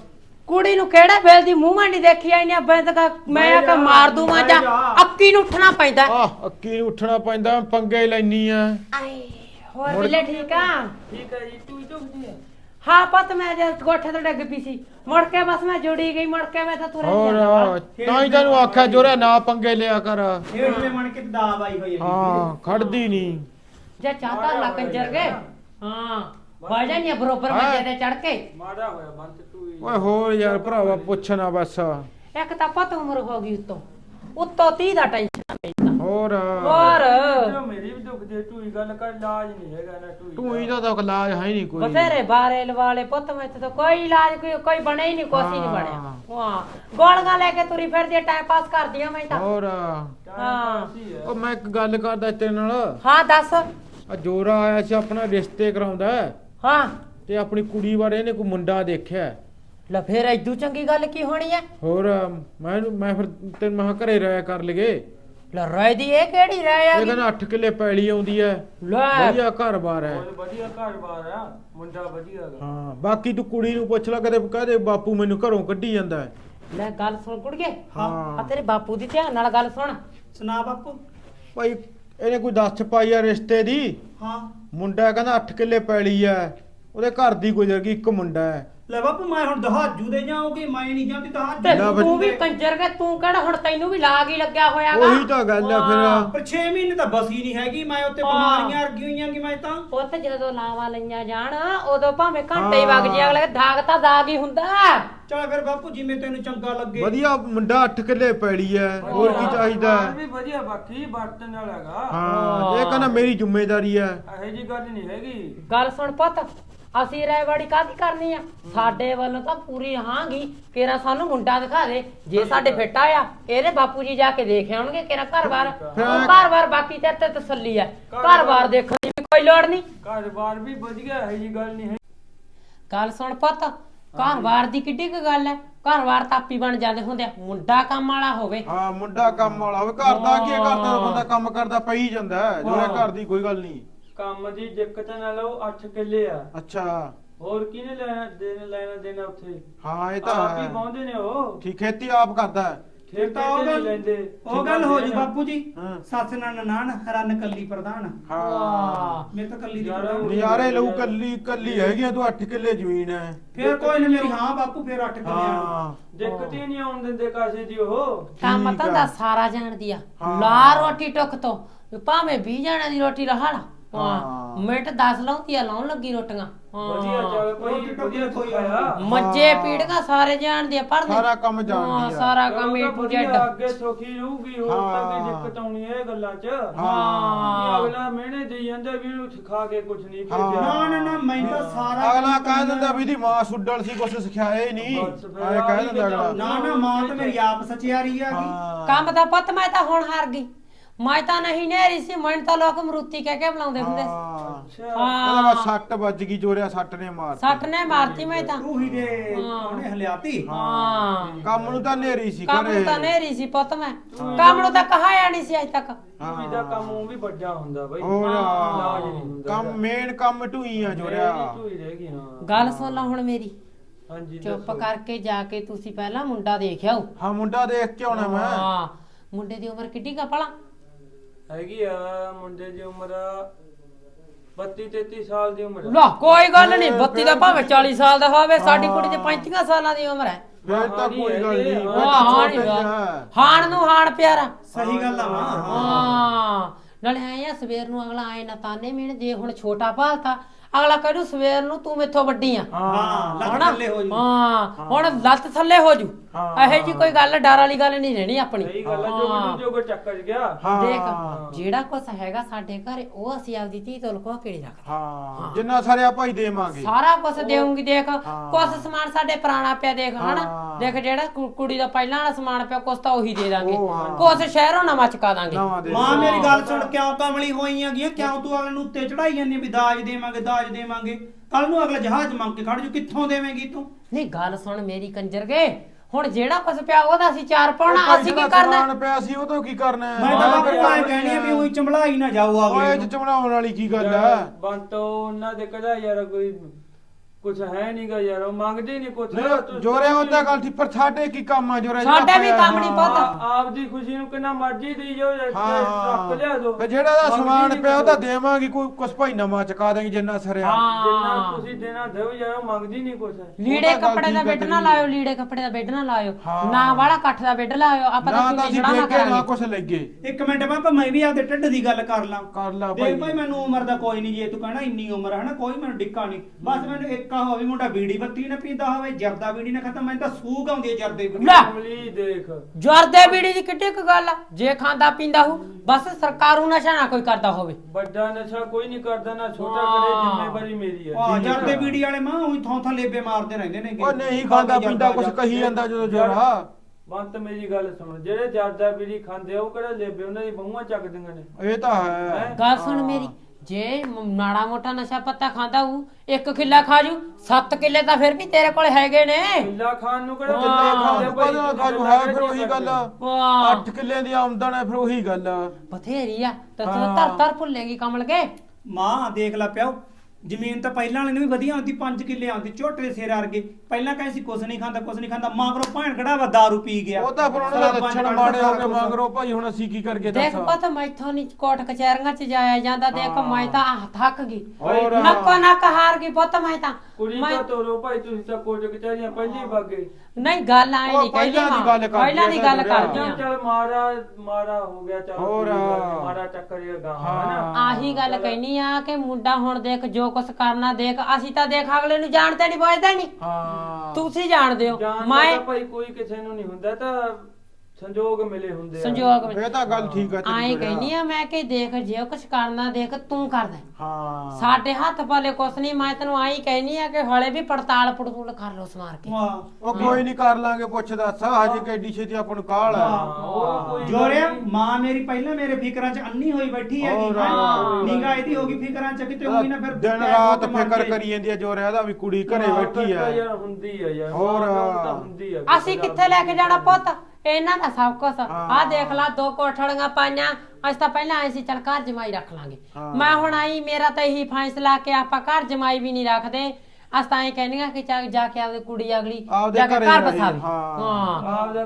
D: ਕੁੜੀ ਨੂੰ ਕਿਹੜਾ ਵੇਲ ਦੀ ਮੂੰਹ ਮੰਡੀ ਦੇਖੀ ਆਈ ਨੇ ਬੰਦ ਮੈਂ
E: ਬਹਿ
D: ਆ
E: ਜਾ,
D: ਮਾਰ ਦੂੰ ਮਾਂ
E: ਜਾ।
D: ਅੱਕੀ ਨੂੰ ਉੱਠਣਾ ਪੈਂਦਾ।
C: ਆਹ ਅੱਕੀ ਨੂੰ ਉੱਠਣਾ ਪੈਂਦਾ ਪੰਗੇ ਲੈਣੀ ਆ।
D: ਆਏ ਹੋਰ ਬਿੱਲੇ ਠੀਕ ਆ?
B: ਠੀਕ ਹੈ ਜੀ ਤੂੰ ਚੁੱਕਦੀ ਹੈ
D: ਹਾਂ ਪਤ ਮੈਂ ਜੇ ਗੋਠੇ ਤੋਂ ਡਿੱਗ ਪਈ ਸੀ। ਮੁੜ ਕੇ ਬਸ ਮੈਂ ਜੁੜੀ ਗਈ ਮੁੜ ਕੇ ਮੈਂ ਤਾਂ ਤੁਰ
C: ਹੋਰ ਤਾਂ ਹੀ ਤੈਨੂੰ ਆਖਿਆ ਜੋਰਾ ਨਾ ਪੰਗੇ ਲਿਆ ਕਰ।
E: ਹੇਠਲੇ ਮਣ ਕੇ ਦਾਬ ਆਈ ਹੋਈ ਹੈ
C: ਹਾਂ ਖੜਦੀ ਨਹੀਂ।
D: ਜੇ ਚਾਹਤਾ ਲਾ ਕੰਜਰ ਗਏ। ਹਾਂ। ਵੜ ਜਾਨੀ ਬਰੋਬਰ
C: ਹਾਂ।
D: ਮੰਜੇ ਤੇ ਚੜ ਕੇ।
B: ਮਾੜਾ ਹੋਇਆ ਬੰਤ ਤੂੰ ਹੀ।
C: ਓਏ ਹੋਰ ਯਾਰ ਭਰਾਵਾ ਪੁੱਛਣਾ ਬਸ।
D: ਇੱਕ ਤਾਂ ਪਤ ਉਮਰ ਹੋ ਗਈ ਉਤੋਂ। ਉੱਤੋਂ 30 ਦਾ ਟੈਨਸ਼ਨ ਪੈਂਦਾ
C: ਹੋਰ।
D: ਹੋਰ।
B: ਜੋ ਮੇਰੀ ਵੀ ਦੁਖਦੀ ਹੈ, ਤੂੰ ਹੀ ਗੱਲ ਕਰ ਲਾਜ ਨਹੀਂ ਹੈਗਾ ਨਾ ਤੂੰ ਹੀ
C: ਤੂੰ ਹੀ ਤਾਂ ਇਲਾਜ ਹੈ ਨਹੀਂ ਕੋਈ।
D: ਬਥੇਰੇ ਬਾਰੇ ਲਵਾਲੇ ਪੁੱਤ ਮੈਂ ਤਾਂ ਕੋਈ ਇਲਾਜ ਕੋਈ ਕੋਈ ਬਣਿਆ ਹੀ ਨਹੀਂ ਹੀ ਨਹੀਂ। ਬਣਿਆ। ਹਾਂ। ਗੋਲੀਆਂ ਲੈ ਕੇ ਤੁਰੀ ਫਿਰਦੀ ਟਾਈਮ ਪਾਸ ਕਰਦੀ ਆ ਮੈਂ ਤਾਂ।
C: ਹੋਰ।
D: ਹਾਂ
C: ਉਹ ਮੈਂ ਇੱਕ ਗੱਲ ਕਰਦਾ ਤੇਰੇ ਨਾਲ।
D: ਹਾਂ ਦੱਸ।
C: ਆ ਜੋਰਾ ਆਇਆ ਸੀ ਆਪਣਾ ਰਿਸ਼ਤੇ ਕਰਾਉਂਦਾ।
D: ਹਾਂ
C: ਤੇ ਆਪਣੀ ਕੁੜੀ ਬਾਰੇ ਇਹਨੇ ਕੋਈ ਮੁੰਡਾ ਦੇਖਿਆ?
D: ਲੈ ਫੇਰ ਐਦੂ ਚੰਗੀ ਗੱਲ ਕੀ ਹੋਣੀ ਐ?
C: ਹੋਰ ਮੈਂ ਇਹਨੂੰ- ਮੈਂ ਫਿਰ ਤੈਨੂੰ ਮਹਾ ਘਰੇ ਰਾਇਆ ਕਰ ਲਈਏ।
D: ਲੈ ਰਾਏ ਦੀ ਇਹ ਕਿਹੜੀ ਰਾਏ ਆ?
C: ਇਹ ਕਹਿੰਦਾ 8 ਕਿੱਲੇ ਪੈਲੀ ਆਉਂਦੀ ਐ।
D: ਲੈ।
C: ਵਧੀਆ ਘਰ-ਬਾਰ ਐ।
B: ਵਧੀਆ ਘਰ-ਬਾਰ ਆ ਮੁੰਡਾ ਵਧੀਆ ਹੈਗਾ
C: ਹਾਂ ਬਾਕੀ ਤੂੰ ਕੁੜੀ ਨੂੰ ਪੁੱਛ ਲੈ ਕਦੇ ਕਹਦੇ ਬਾਪੂ ਮੈਨੂੰ ਘਰੋਂ ਕੱਢੀ ਜਾਂਦਾ ਹੈ।
D: ਲੈ ਗੱਲ ਸੁਣ ਕੁੜੀਏ।
C: ਹਾਂ।
D: ਆ ਤੇਰੇ ਬਾਪੂ ਦੀ ਧਿਆਨ ਨਾਲ ਗੱਲ ਸੁਣ।
E: ਸੁਣਾ ਬਾਪੂ।
C: ਭਾਈ ਇਹਨੇ ਕੋਈ ਦੱਸ ਪਾਈ ਆ ਰਿਸ਼ਤੇ ਦੀ?
E: ਹਾਂ।
C: ਮੁੰਡਾ ਕਹਿੰਦਾ 8 ਕਿੱਲੇ ਪੈਲੀ ਐ ਉਹਦੇ ਘਰ ਦੀ ਗੁਜ਼ਰ ਗਈ ਇੱਕ ਮੁੰਡਾ ਹੈ।
E: ਲੈ ਬਾਪੂ ਮੈਂ ਹੁਣ ਦਹਾਜੂ ਦੇ ਜਾਊਂਗੀ ਮੈਂ ਨਹੀਂ ਜਾਂਦੀ
D: ਤੇ
E: ਦਹਾਜੂ।
D: ਤੂੰ ਵੀ ਕੰਜਰ ਕੇ ਤੂੰ ਕਿਹੜਾ ਹੁਣ ਤੈਨੂੰ ਵੀ ਲਾਗ ਹੀ ਲੱਗਿਆ ਹੋਇਆਗਾ?
C: ਉਹੀ ਤਾਂ ਗੱਲ ਆ ਫਿਰ।
E: ਪਰ 6 ਮਹੀਨੇ ਤਾਂ ਬਸੀ ਨਹੀਂ ਹੈਗੀ ਮੈਂ ਉੱਤੇ
D: ਹਾਂ।
E: ਬਿਮਾਰੀਆਂ ਅਰਗੀ ਹੋਈਆਂ ਕਿ ਮੈਂ ਤਾਂ।
D: ਪੁੱਤ ਜਦੋਂ ਲਾਵਾ ਲਈਆਂ ਜਾਣ ਉਦੋਂ ਭਾਵੇਂ ਘੰਟੇ ਹੀ ਵਗ ਜੇ ਅਗਲੇ ਦਾਗ ਤਾਂ ਦਾਗ ਹੀ ਹੁੰਦਾ।
E: ਚਲ ਫਿਰ ਬਾਪੂ ਜਿਵੇਂ ਤੈਨੂੰ ਚੰਗਾ ਲੱਗੇ।
C: ਵਧੀਆ ਮੁੰਡਾ 8 ਕਿੱਲੇ ਪੈਲੀ ਐ ਹੋਰ ਕੀ ਚਾਹੀਦਾ? ਹੈ?
B: ਵੀ ਵਧੀਆ ਬਾਕੀ ਵਰਤਨ ਵਾਲਾ ਹੈਗਾ।
C: ਹਾਂ ਇਹ ਕਹਿੰਦਾ ਮੇਰੀ ਜ਼ਿੰਮੇਵਾਰੀ ਐ।
B: ਇਹੋ ਜੀ ਗੱਲ ਨਹੀਂ ਹੈਗੀ।
D: ਗੱਲ ਸੁਣ ਪੁੱਤ ਅਸੀਂ ਰਾਇਵਾੜੀ ਕਾਹਦੀ ਕਰਨੀ ਆ? ਸਾਡੇ ਵੱਲੋਂ ਤਾਂ ਪੂਰੀ ਹਾਂਗੀ ਕਿਰਾ ਸਾਨੂੰ ਮੁੰਡਾ ਦਿਖਾ ਦੇ ਜੇ ਸਾਡੇ ਫਿੱਟ ਆਇਆ ਇਹਦੇ ਬਾਪੂ ਜੀ ਜਾ ਕੇ ਦੇਖ ਆਉਣਗੇ ਕਿਰਾ ਘਰ-ਬਾਰ ਬਾਕੀ ਤੇ ਤੇ ਤਸੱਲੀ ਆ। ਘਰ-ਬਾਰ ਦੇਖਣ ਦੀ ਵੀ ਕੋਈ ਲੋੜ ਨਹੀਂ।
B: ਘਰ-ਬਾਰ ਵੀ ਵਧੀਆ ਇਹੋ ਜੀ ਗੱਲ ਨਹੀਂ ਹੈ।
D: ਗੱਲ ਸੁਣ ਪੁੱਤ ਘਰ-ਬਾਰ ਦੀ ਕਿੱਡੀ ਕੁ ਗੱਲ ਹੈ? ਘਰ-ਬਾਰ ਤਾਪੀ ਬਣ ਜਾਂਦੇ ਹੁੰਦੇ ਆ। ਮੁੰਡਾ ਕੰਮ ਵਾਲਾ ਹੋਵੇ।
C: ਹਾਂ ਮੁੰਡਾ ਕੰਮ ਵਾਲਾ ਹੋਵੇ। ਘਰ ਦਾ ਕੀ ਕਰਦਾ? ਬੰਦਾ ਕੰਮ ਕਰਦਾ ਪਈ ਜਾਂਦਾ। ਹੈ। ਜੋਰੇ ਘਰ ਦੀ ਕੋਈ ਗੱਲ ਨਹੀਂ।
B: ਕੰਮ ਦੀ ਦਿੱਕਤ ਨਾ ਲਓ 8 ਕਿੱਲੇ ਆ।
C: ਅੱਛਾ।
B: ਹੋਰ ਕਿਹਨੇ ਲੈਣਾ ਦੇਣਾ ਲੈਣਾ ਦੇਣਾ ਉੱਥੇ?
C: ਹਾਂ ਇਹ ਤਾਂ
B: ਆਪ ਹੀ
C: ਹੈ।
B: ਪਾਉਂਦੇ ਨੇ ਉਹ।
C: ਠੀਕ ਖੇਤੀ ਆਪ ਕਰਦਾ ਹੈ।
E: ਫਿਰ ਤਾਂ ਉਹ
B: ਠੇਕੇ ਤੇ ਨਹੀਂ
E: ਗੱਲ
B: ਲੈਂਦੇ।
E: ਉਹ ਗੱਲ ਹੋ ਜੀ ਬਾਪੂ ਜੀ।
C: ਹਾਂ।
E: ਸੱਸ ਨਾਲ ਨਨਾਣ ਰਨ ਕੱਲੀ ਪ੍ਰਧਾਨ।
C: ਹਾਂ।
E: ਮੇਰੇ ਤਾਂ ਕੱਲੀ ਦੀ
B: ਯਾਰ,
E: ਪ੍ਰਧਾਨ।
C: ਨਜ਼ਾਰੇ ਲਊ ਕੱਲੀ ਕੱਲੀ ਹੈਗੀ ਆ, ਤੂੰ 8 ਕਿੱਲੇ ਜ਼ਮੀਨ ਹੈ।
E: ਫਿਰ ਕੋਈ ਨਹੀਂ ਮੇਰੀ ਹਾਂ ਬਾਪੂ ਫਿਰ ਅੱਠ ਕੱਲਿਆਂ
C: ਹਾਂ।
B: ਦਿੱਕਤ ਹੀ ਨਹੀਂ ਆਉਣ ਦਿੰਦੇ ਕਾਸੇ ਦੀ ਉਹ।
D: ਕੰਮ
C: ਠੀਕ ਆ।
D: ਧੰਦਾ ਸਾਰਾ ਜਾਣਦੀ ਆ।
C: ਹਾਂ।
D: ਲਾ ਰੋਟੀ ਟੁੱਕ ਤੋਂ ਵੀ ਭਾਵੇਂ 20 ਜਣਿਆਂ ਦੀ ਰੋਟੀ ਲਹਾ ਲਾ। ਹਾਂ।
C: ਹਾਂ।
D: ਮਿੰਟ 10 ਲਾਉਂਦੀ ਆ ਲਾਉਣ ਲੱਗੀ ਰੋਟੀਆਂ।
B: ਵਧੀਆ
D: ਹਾਂ
B: ਚੱਲ ਕੋਈ ਵਧੀਆ
E: ਕੋਈ
B: ਖਾਇਆ
D: ਮੱਜੇ ਪੀੜੀਆਂ ਸਾਰੇ ਜਾਣਦੇ ਆ ਪੜਦੇ
C: ਸਾਰਾ ਕੰਮ ਜਾਣਦੀ ਆ।
D: ਸਾਰਾ ਕੰਮ ਏ ਟੂ ਜ਼ੈਡ।
B: ਅੱਗੇ ਸੌਖੀ ਰਹੂਗੀ ਹੋਰ ਤਾਂ ਕੀ
C: ਹਾਂ।
B: ਦਿੱਕਤ ਆਉਣੀ ਹੈ ਇਹ ਗੱਲਾਂ 'ਚ।
C: ਹਾਂ।
B: ਇਹ ਅਗਲਾ ਮਿਹਣੇ ਦੇਈ ਜਾਂਦਾ ਵੀ ਇਹਨੂੰ ਸਿਖਾ ਕੇ ਕੁਝ ਨਹੀਂ
C: ਹਾਂ।
B: ਭੇਜਿਆ
E: ਨਾ ਨਾ ਨਾ ਮੈਂ ਤਾਂ ਸਾਰਾ
C: ਅਗਲਾ
E: ਕੰਮ
C: ਕਹਿ ਦਿੰਦਾ ਵੀ ਦੀ ਮਾਂ ਸੁੱਡਲ ਸੀ ਕੁਛ ਸਿਖਾਇਆ ਹੀ ਨਹੀਂ
B: ਬਸ ਫਿਰ
C: ਐ ਕਹਿ ਦਿੰਦਾ ਅਗਲਾ।
E: ਨਾ ਨਾ ਮਾਂ ਤਾਂ ਮੇਰੀ ਆਪ ਸਚਿਆਰੀ ਆ ਗਈ।
C: ਹਾਂ।
D: ਕੰਮ ਦਾ ਪੁੱਤ ਮੈਂ ਤਾਂ ਹੁਣ ਹਾਰ ਗਈ। ਮੈਂ ਤਾਂ ਨਹੀਂ ਨਹਿਰੀ ਸੀ ਮੈਨੂੰ ਤਾਂ ਲੋਕ ਮਰੂਤੀ ਕਹਿ ਕੇ ਬੁਲਾਉਂਦੇ ਹੁੰਦੇ ਸੀ।
C: ਹਾਂ।
B: ਅੱਛਾ
C: ਕਹਿੰਦਾ ਬਸ ਸੱਟ ਵੱਜ ਗਈ ਜੋਰਿਆ ਸੱਟ ਨੇ ਮਾਰ
D: ਸੱਟ ਨੇ ਮਾਰਤੀ ਮੈਂ ਤਾਂ।
E: ਤੂੰ ਹੀ ਦੇ ਉਹਨੇ ਹਲਿਆਤੀ?
D: ਹਾਂ।
C: ਕੰਮ ਨੂੰ ਤਾਂ ਨੇਰੀ ਸੀ
D: ਕੰਮ ਨੂੰ ਤਾਂ ਨਹਿਰੀ ਸੀ ਪੁੱਤ ਮੈਂ। ਕੰਮ ਨੂੰ ਤਾਂ ਕਹਾਇਆ ਨਹੀਂ ਸੀ ਅਜੇ ਤੱਕ।
B: ਵੀ ਦਾ ਕੰਮ ਉਹ ਵੀ ਵੱਡਾ ਹੁੰਦਾ ਬਈ।
C: ਹੋਰ
B: ਇਲਾਜ ਨਹੀਂ ਹੁੰਦਾ।
C: ਕੰਮ ਮੇਨ ਕੰਮ ਢੂਈ ਆ ਜੋਰਿਆ।
B: ਹੀ ਰਹਿ ਗਈ ਹਾਂ।
D: ਗੱਲ ਸੁਣ ਲਾ ਹੁਣ ਮੇਰੀ।
B: ਹਾਂਜੀ
D: ਚੁੱਪ
B: ਦੱਸੋ।
D: ਕਰਕੇ ਜਾ ਕੇ ਤੁਸੀਂ ਪਹਿਲਾਂ ਮੁੰਡਾ ਦੇਖ ਆਓ।
C: ਹਾਂ ਮੁੰਡਾ ਦੇਖ ਕੇ ਆਉਣਾ ਮੈਂ।
D: ਹਾਂ। ਮੁੰਡੇ ਦੀ ਉਮਰ ਕਿੱਡੀ ਕਾ ਭਲਾ?
B: ਹੈਗੀ ਆ ਮੁੰਡੇ ਦੀ ਉਮਰ 32 33 ਸਾਲ ਦੀ ਉਮਰ।
D: ਲਾ ਕੋਈ ਗੱਲ ਨਹੀਂ ਬੱਤੀ ਦਾ ਭਾਵੇਂ 40 ਸਾਲ ਦਾ ਹੋਵੇ ਸਾਡੀ ਕੁੜੀ ਤੇ 35 ਸਾਲਾਂ ਦੀ ਉਮਰ ਹੈ।
C: ਫੇਰ ਤਾਂ ਕੋਈ ਗੱਲ ਨਹੀਂ
B: ਹਾਂ,
C: ਤਾਂ ਛੋਟਾ ਹੀ।
D: ਹਾਣ ਨੂੰ ਹਾਣ ਪਿਆਰਾ।
E: ਸਹੀ ਗੱਲ ਆ ਮਾਂ
D: ਹਾਂ। ਨਾਲੇ ਆਏ ਆ ਸਵੇਰ ਨੂੰ ਅਗਲਾ ਆਏ ਨਾ ਤਾਨੇ ਮੀਣ ਜੇ ਹੁਣ ਛੋਟਾ ਭਾਲਤਾ ਅਗਲਾ ਕਹਿੰਦਾ ਸਵੇਰ ਨੂੰ ਤੂੰ ਮੇਥੋਂ ਵੱਡੀ ਆ।
E: ਹਾਂ। ਲੱਗ
D: ਹਨਾ?
E: ਥੱਲੇ ਹੋ ਜੂ।
D: ਹਾਂ ਹੁਣ ਲੱਤ ਥੱਲੇ ਹੋ ਜੂ।
C: ਹਾਂ।
D: ਇਹੋ ਜੀ ਕੋਈ ਗੱਲ ਡਰ ਵਾਲੀ ਗੱਲ ਨਹੀਂ ਰਹਿਣੀ ਆਪਣੀ।
B: ਸਹੀ ਗੱਲ ਆ ਜੋ
D: ਹਾਂ।
B: ਮੈਨੂੰ ਜੋ ਕੋ ਚੱਕਰ ਗਿਆ।
C: ਹਾਂ।
D: ਦੇਖ ਜਿਹੜਾ ਕੁਛ ਹੈਗਾ ਸਾਡੇ ਘਰੇ ਉਹ ਅਸੀਂ ਆਪਦੀ ਧੀ ਤੋਂ ਲੁਕਵਾ ਕੇ ਨਹੀਂ ਰੱਖਦੇ।
C: ਹਾਂ। ਜਿੰਨਾ ਸਾਰਿਆ ਭਾਈ ਦੇਵਾਂਗੇ।
D: ਸਾਰਾ ਕੁਛ ਦੇਉਂਗੀ ਦੇਖ।
C: ਹਾਂ।
D: ਕੁਛ ਸਮਾਨ ਸਾਡੇ ਪੁਰਾਣਾ ਪਿਆ ਦੇਖ ਹਨਾ?
C: ਹਾਂ।
D: ਦੇਖ ਜਿਹੜਾ ਕੁ- ਕੁੜੀ ਦਾ ਪਹਿਲਾਂ ਵਾਲਾ ਸਮਾਨ ਪਿਆ ਕੁਛ ਤਾਂ ਉਹੀ ਦੇ ਦਾਂਗੇ।
C: ਉਹ ਹਾਂ।
D: ਕੁਛ ਸ਼ਹਿਰੋਂ ਨਵਾਂ ਚਕਾ ਦਾਂਗੇ।
C: ਨਵਾਂ ਦੇ
E: ਮਾਂ ਮੇਰੀ ਗੱਲ ਸੁਣ ਕਿਉਂ ਕਮਲੀ ਹੋਈਆਂ ਗੀਆਂ ਕਿਉਂ ਤੂੰ ਅਗਲੇ ਨੂੰ ਉੱਤੇ ਚੜਾਈ ਜਾਂਦੀ ਵੀ ਦਾਜ ਦੇਵਾਂਗੇ ਦਾਜ ਦੇਵਾਂਗੇ? ਕੱਲ ਨੂੰ ਅਗਲਾ ਜਹਾਜ਼ ਮੰਗ ਕੇ ਖੜ ਜੂ ਕਿੱਥੋਂ ਦੇਵੇਂਗੀ ਤੂੰ?
D: ਨਹੀਂ ਗੱਲ ਸੁਣ ਮੇਰੀ ਕੰਜਰ ਗੇ। ਹੁਣ ਜਿਹੜਾ ਕੁਛ ਪਿਆ ਉਹਦਾ ਅਸੀਂ ਚਾਰ ਪਾਉਣਾ ਅਸੀਂ ਕੀ ਕਰਨਾ?
C: ਸਮਾਨ ਪਿਆ ਸੀ ਉਹ ਤੋਂ ਕੀ ਕਰਨਾ ਹੈ?
E: ਮੈਂ ਤਾਂ ਬਾਪੂ ਐ ਕਹਿਣੀ ਆ ਵੀ ਉਹੀ ਚੰਬਲਾਈ ਨਾ
C: ਓਏ ਇਹ
E: ਨੂੰ
C: ਚ ਚਮੜਾਉਣ ਵਾਲੀ ਕੀ ਗੱਲ ਹੈ?
B: ਬੰਤੋ ਉਹਨਾਂ ਦੇ ਕਦਾ ਯਾਰ ਕੋਈ ਕੁਝ ਹੈ ਨਹੀਂਗਾ ਯਾਰ ਉਹ ਮੰਗਦੇ ਨਹੀਂ ਕੁਝ
C: ਨਹੀਂ ਜੋਰੇ ਉਹਦਾ ਗੱਲ ਠੀਕ ਪਰ ਸਾਡੇ ਕੀ ਕੰਮ ਆ ਜੋਰੇ
D: ਸਾਡੇ ਵੀ ਕੰਮ ਨੀ ਪਤਾ।
B: ਆਪ ਦੀ ਖੁਸ਼ੀ ਨੂੰ ਕਿੰਨਾ ਮਰਜ਼ੀ ਦੇਈ ਜਾਓ ਰੱਖ ਲਿਆ ਦੋ।
C: ਤੇ ਜਿਹੜਾ ਦਾ ਸਮਾਨ
B: ਨੀ
C: ਪਿਆ ਉਹ ਤਾਂ
B: ਕੁਛ।
C: ਦੇਵਾਂਗੇ ਕੋਈ ਕੁਛ ਭਾਈ ਨਵਾਂ ਚਕਾ ਦੇਂਗੇ ਜਿੰਨਾ ਸਰਿਆ
B: ਜਿੰਨਾ ਤੁਸੀਂ ਦੇਣਾ ਦਿਓ ਯਾਰ ਉਹ ਮੰਗਦੀ ਨਹੀਂ ਕੁਝ
D: ਲੀੜੇ ਕੱਪੜੇ ਦਾ ਬੈੱਡ ਨਾ। ਲਾਇਓ ਲੀੜੇ ਕੱਪੜੇ ਦਾ ਬੈੱਡ ਨਾ ਲਾਇਓ। ਨਾ ਵਾਲਾ ਕੱਠ ਦਾ ਬੈੱਡ ਲਾਇਓ ਆਪਾਂ
C: ਨਾ
D: ਤਾਂ
C: ਤਾਂ
D: ਚੁੰਨੀ
C: ਅਸੀਂ
D: ਚੜਾਵਾ
C: ਦੇਖ ਕੇ ਨਾ
D: ਕਰਾਂਗੇ।
C: ਕੁਛ ਲੱਗੇ
E: ਇੱਕ ਮਿੰਟ ਬਾਪਾ ਮੈਂ ਵੀ ਆਪਦੇ ਢਿੱਡ ਦੀ ਗੱਲ ਕਰ ਲਾਂ।
C: ਕਰ ਲਾ
E: ਦੇਖ ਭਾਈ। ਮੈਨੂੰ ਉਮਰ ਦਾ ਕੋਈ ਨਹੀਂ ਜੇ ਤੂੰ ਕਹਿਣਾ ਇੰਨੀ ਉਮਰ ਹੈ ਨਾ ਕੋਈ ਮੈਨੂੰ ਡਿੱਕਾ ਨਹੀਂ ਬਸ ਮੈਨੂੰ ਇੱਕ ਆ ਹੋਵੇ ਮੁੰਡਾ ਬੀੜੀ ਬੱਤੀ ਨਾ ਪੀਂਦਾ ਹੋਵੇ ਜਰਦਾ ਬੀੜੀ ਨਾ ਖਤਮ ਮੈਨੂੰ ਤਾਂ ਸੂਗ ਆਉਂਦੀ ਹੈ ਜਰਦੇ ਬੀੜੀ
D: ਲੈ।
B: ਕਮਲੀ ਦੇਖ।
D: ਜਰਦੇ ਬੀੜੀ ਦੀ ਕਿੱਡੀ ਕੁ ਗੱਲ ਆ? ਜੇ ਖਾਂਦਾ ਪੀਂਦਾ ਹੋ ਬਸ ਸਰਕਾਰੂ ਨਸ਼ਾ ਨਾ ਕੋਈ ਕਰਦਾ ਹੋਵੇ।
B: ਵੱਡਾ ਨਸ਼ਾ ਕੋਈ ਨਹੀਂ ਕਰਦਾ ਨਾ ਛੋਟਾ
D: ਹਾਂ।
B: ਕਰੇ ਜ਼ਿੰਮੇਵਾਰੀ ਮੇਰੀ ਹੈ
E: ਆ ਜਰਦੇ ਬੀੜੀ ਵਾਲੇ ਮਾਂ ਉਹੀ ਥਾਂ ਥਾਂ ਲੇਬੇ ਮਾਰਦੇ ਰਹਿੰਦੇ ਨੇ
C: ਉਹ ਨਹੀਂ ਖਾਂਦਾ ਪੀਂਦਾ ਕੁਛ ਕਹੀ ਜਾਂਦਾ ਜਦੋਂ ਜੋਰਾ।
B: ਬੰਤ ਮੇਰੀ ਗੱਲ ਸੁਣ ਜਿਹੜੇ ਜਰਦਾ ਬੀੜੀ ਖਾਂਦੇ ਆ ਉਹ ਕਿਹੜਾ ਲੇਬੇ ਉਹਨਾਂ ਦੀ ਬਹੂਆਂ ਚੱਕ ਦਿੰਦੇ ਨੇ?
C: ਇਹ ਤਾਂ ਹੈਂ?
D: ਗੱਲ ਸੁਣ ਮੇਰੀ। ਜੇ ਮ- ਮਾੜਾ ਮੋਟਾ ਨਸ਼ਾ ਪੱਤਾ ਖਾਂਦਾ ਹੂੰ ਇੱਕ ਕਿੱਲਾ ਖਾ ਜੂ ਸੱਤ ਕਿੱਲੇ ਤਾਂ ਫਿਰ ਵੀ ਤੇਰੇ ਕੋਲ ਹੈਗੇ ਨੇ।
B: ਕਿੱਲਾ ਖਾਣ ਨੂੰ ਕਿਹੜਾ। ਕਿੱਲੇ ਖਾਂਦੇ
C: ਖਾਣ ਕਾਹਦਾ ਖਾਜੂ ਹੈ ਫਿਰ ਉਹੀ ਗੱਲ।
D: ਵਾਹ।
C: 8 ਕਿੱਲੇ ਦੀ ਆਮਦਨ ਹੈ ਫਿਰ ਉਹੀ ਗੱਲ।
D: ਬਥੇਰੀ ਆ। ਤੇ ਤੂੰ
C: ਹਾਂ।
D: ਤਰ ਤਰ ਭੁੱਲੇਗੀ ਕਮਲ ਕੇ।
E: ਮਾਂ ਦੇਖ ਲੈ ਪਿਓ। ਜ਼ਮੀਨ ਤਾਂ ਪਹਿਲਾਂ ਵਾਲੇ ਨੂੰ ਵੀ ਵਧੀਆ ਆਉਂਦੀ 5 ਕਿੱਲੇ ਆਉਂਦੀ ਝੋਟੇ ਸਿਰ ਵਰਗੇ। ਪਹਿਲਾਂ ਕਹਿੰਦੇ ਸੀ ਕੁਛ ਨਹੀਂ ਖਾਂਦਾ ਕੁਛ ਨਹੀਂ ਖਾਂਦਾ ਮਾਗਰੋਂ ਭਾਣ ਖੜਾਵਾ दारू ਪੀ ਗਿਆ।
C: ਉਹ ਤਾਂ ਫਿਰ ਉਹਨਾਂ ਦੇ ਲੱਛਣ ਮਾੜੇ ਹੋ ਗਏ। ਮਗਰੋਂ ਭਾਈ ਹੁਣ ਅਸੀਂ ਕੀ ਕਰਗੇ
D: ਦੇਖ
C: ਦੱਸ?
D: ਪਤ ਮੈਥੋਂ ਨਹੀਂ ਕੋਟ ਕਚਹਿਰੀਆਂ ਚ ਜਾਇਆ ਜਾਂਦਾ ਦੇਖ ਮੈਂ ਤਾਂ ਆਹ ਥੱਕ ਗਈ।
C: ਹੋਰ
D: ਨੱਕੋ ਨੱਕ ਹਾਰ ਗਈ ਪੁੱਤ ਮੈਂ ਤਾਂ।
B: ਕੁੜੀ
D: ਮੈਂ-
B: ਤਾਂ ਤੋਰੋ ਭਾਈ ਤੁਸੀਂ ਤਾਂ ਕੋਟ ਕਚਾਰੀਆਂ ਪਹਿਲੀ ਬਾਗੇ
D: ਨਹੀਂ ਗੱਲ ਆਏ
C: ਉਹ
D: ਨਹੀਂ ਕਹਿੰਦੀ
C: ਪਹਿਲਾਂ ਦੀ
D: ਮਾਂ।
C: ਗੱਲ ਕਰਦੀ
D: ਪਹਿਲਾਂ ਦੀ ਗੱਲ ਕਰਦੀ
B: ਚੱਲ
D: ਆ
B: ਚੱਲ ਮਾਰਾ ਮਾਰਾ ਹੋ ਗਿਆ ਚੱਲ
C: ਹੋਰ।
B: ਮਾਰਾ ਚੱਕਰ ਇਹ ਗਾ ਹਨਾ?
D: ਆਹੀ ਗੱਲ ਕਹਿਨੀ ਆ ਕਿ ਮੁੰਡਾ ਹੁਣ ਦੇਖ ਜੋ ਕੁਛ ਕਰਨਾ ਦੇਖ ਅਸੀਂ ਤਾਂ ਦੇਖ ਅਗਲੇ ਨੂੰ ਜਾਣਦੇ ਨਹੀਂ ਬੋਝਦੇ ਨਹੀਂ।
C: ਹਾਂ।
D: ਤੁਸੀਂ ਜਾਣਦੇ ਹੋ। ਮੈਂ
B: ਤਾਂ ਭਾਈ ਕੋਈ ਕਿਸੇ ਨੂੰ ਨਹੀਂ ਹੁੰਦਾ ਤਾਂ ਸੰਜੋਗ ਮਿਲੇ ਹੁੰਦੇ ਆ।
D: ਸੰਜੋਗ ਵਿੱਚ
C: ਇਹ ਤਾਂ ਗੱਲ ਠੀਕ ਹੈ
D: ਆਏ। ਕਹਿਨੀ ਆ ਮੈਂ ਕਿ ਦੇਖ ਜੇ ਕੁਛ ਕਰਨਾ ਦੇਖ ਤੂੰ ਕਰਦਾ
C: ਹਾਂ।
D: ਸਾਡੇ ਹੱਥ ਪਾਲੇ ਕੁਛ ਨਹੀਂ ਮੈਂ ਤੈਨੂੰ ਆਈ ਕਹਿਨੀ ਆ ਕਿ ਹਲੇ ਵੀ ਪੜਤਾਲ ਪੜਤੂਲ ਕਰ ਲੋ ਸਮਾਰ ਕੇ।
E: ਵਾਹ
C: ਉਹ ਕੋਈ ਨਹੀਂ ਕਰ ਲਾਂਗੇ ਪੁੱਛ ਦੱਸ ਹਜੇ ਕਿੱਡੀ ਛੇਤੀ ਆਪਾਂ ਨੂੰ ਕਾਲ ਹੈ
B: ਉਹ ਕੋਈ
E: ਜੋਰਿਆ ਮਾਂ ਮੇਰੀ ਪਹਿਲਾਂ ਮੇਰੇ ਫਿਕਰਾਂ 'ਚ ਅੰਨੀ ਹੋਈ ਬੈਠੀ ਹੈਗੀ
C: ਹੋਰ,
E: ਹਾਂ? ਨਿਗਾ ਇਹਦੀ ਹੋ ਗਈ ਫਿਕਰਾਂ 'ਚ ਕਿਤੇ ਹੋਈ ਨਾ ਫਿਰ
C: ਦਿਨ ਰਾਤ ਫਿਕਰ। ਕਰੀ ਜਾਂਦੀ ਹੈ ਜੋਰਿਆ ਦਾ ਵੀ ਕੁੜੀ ਘਰੇ
B: ਹਾਂ,
C: ਬੈਠੀ ਹੈ
B: ਯਾਰ ਹੁੰਦੀ ਆ ਯਾਰ
C: ਹੋਰ।
B: ਮਾਂ ਪਿਓ ਤਾਂ ਹੁੰਦੀ ਆ
D: ਅਸੀਂ ਕਿੱਥੇ ਲੈ ਕੇ ਜਾਣਾ ਪੁੱਤ? ਇਹਨਾਂ ਦਾ ਸਭ ਕੁਝ। ਆਹ ਦੇਖ ਲਾ ਦੋ ਕੋਠੜੀਆਂ ਪਾਈਆਂ। ਅਸੀਂ ਤਾਂ ਪਹਿਲਾਂ ਆਏ ਸੀ ਚਲ ਘਰ ਜਮਾਈ ਰੱਖ ਲਾਂਗੇ। ਮੈਂ ਹੁਣ ਆਈ ਮੇਰਾ ਤਾਂ ਇਹੀ ਫੈਸਲਾ ਕਿ ਆਪਾਂ ਘਰ ਜਮਾਈ ਵੀ ਨਹੀਂ ਰੱਖਦੇ। ਅਸੀਂ ਤਾਂ ਇਹ ਕਹਿੰਦੀਆਂ ਕਿ ਚੱਲ ਜਾ ਕੇ ਆਪਦੀ ਕੁੜੀ ਅਗਲੀ
C: ਆਪਦੇ
D: ਜਾ ਕੇ
C: ਘਰੇ
D: ਘਰ
C: ਰਹੇ,
D: ਬਸਾਵੇ
C: ਹਾਂ।
D: ਹਾਂ।
B: ਆਪਦਾ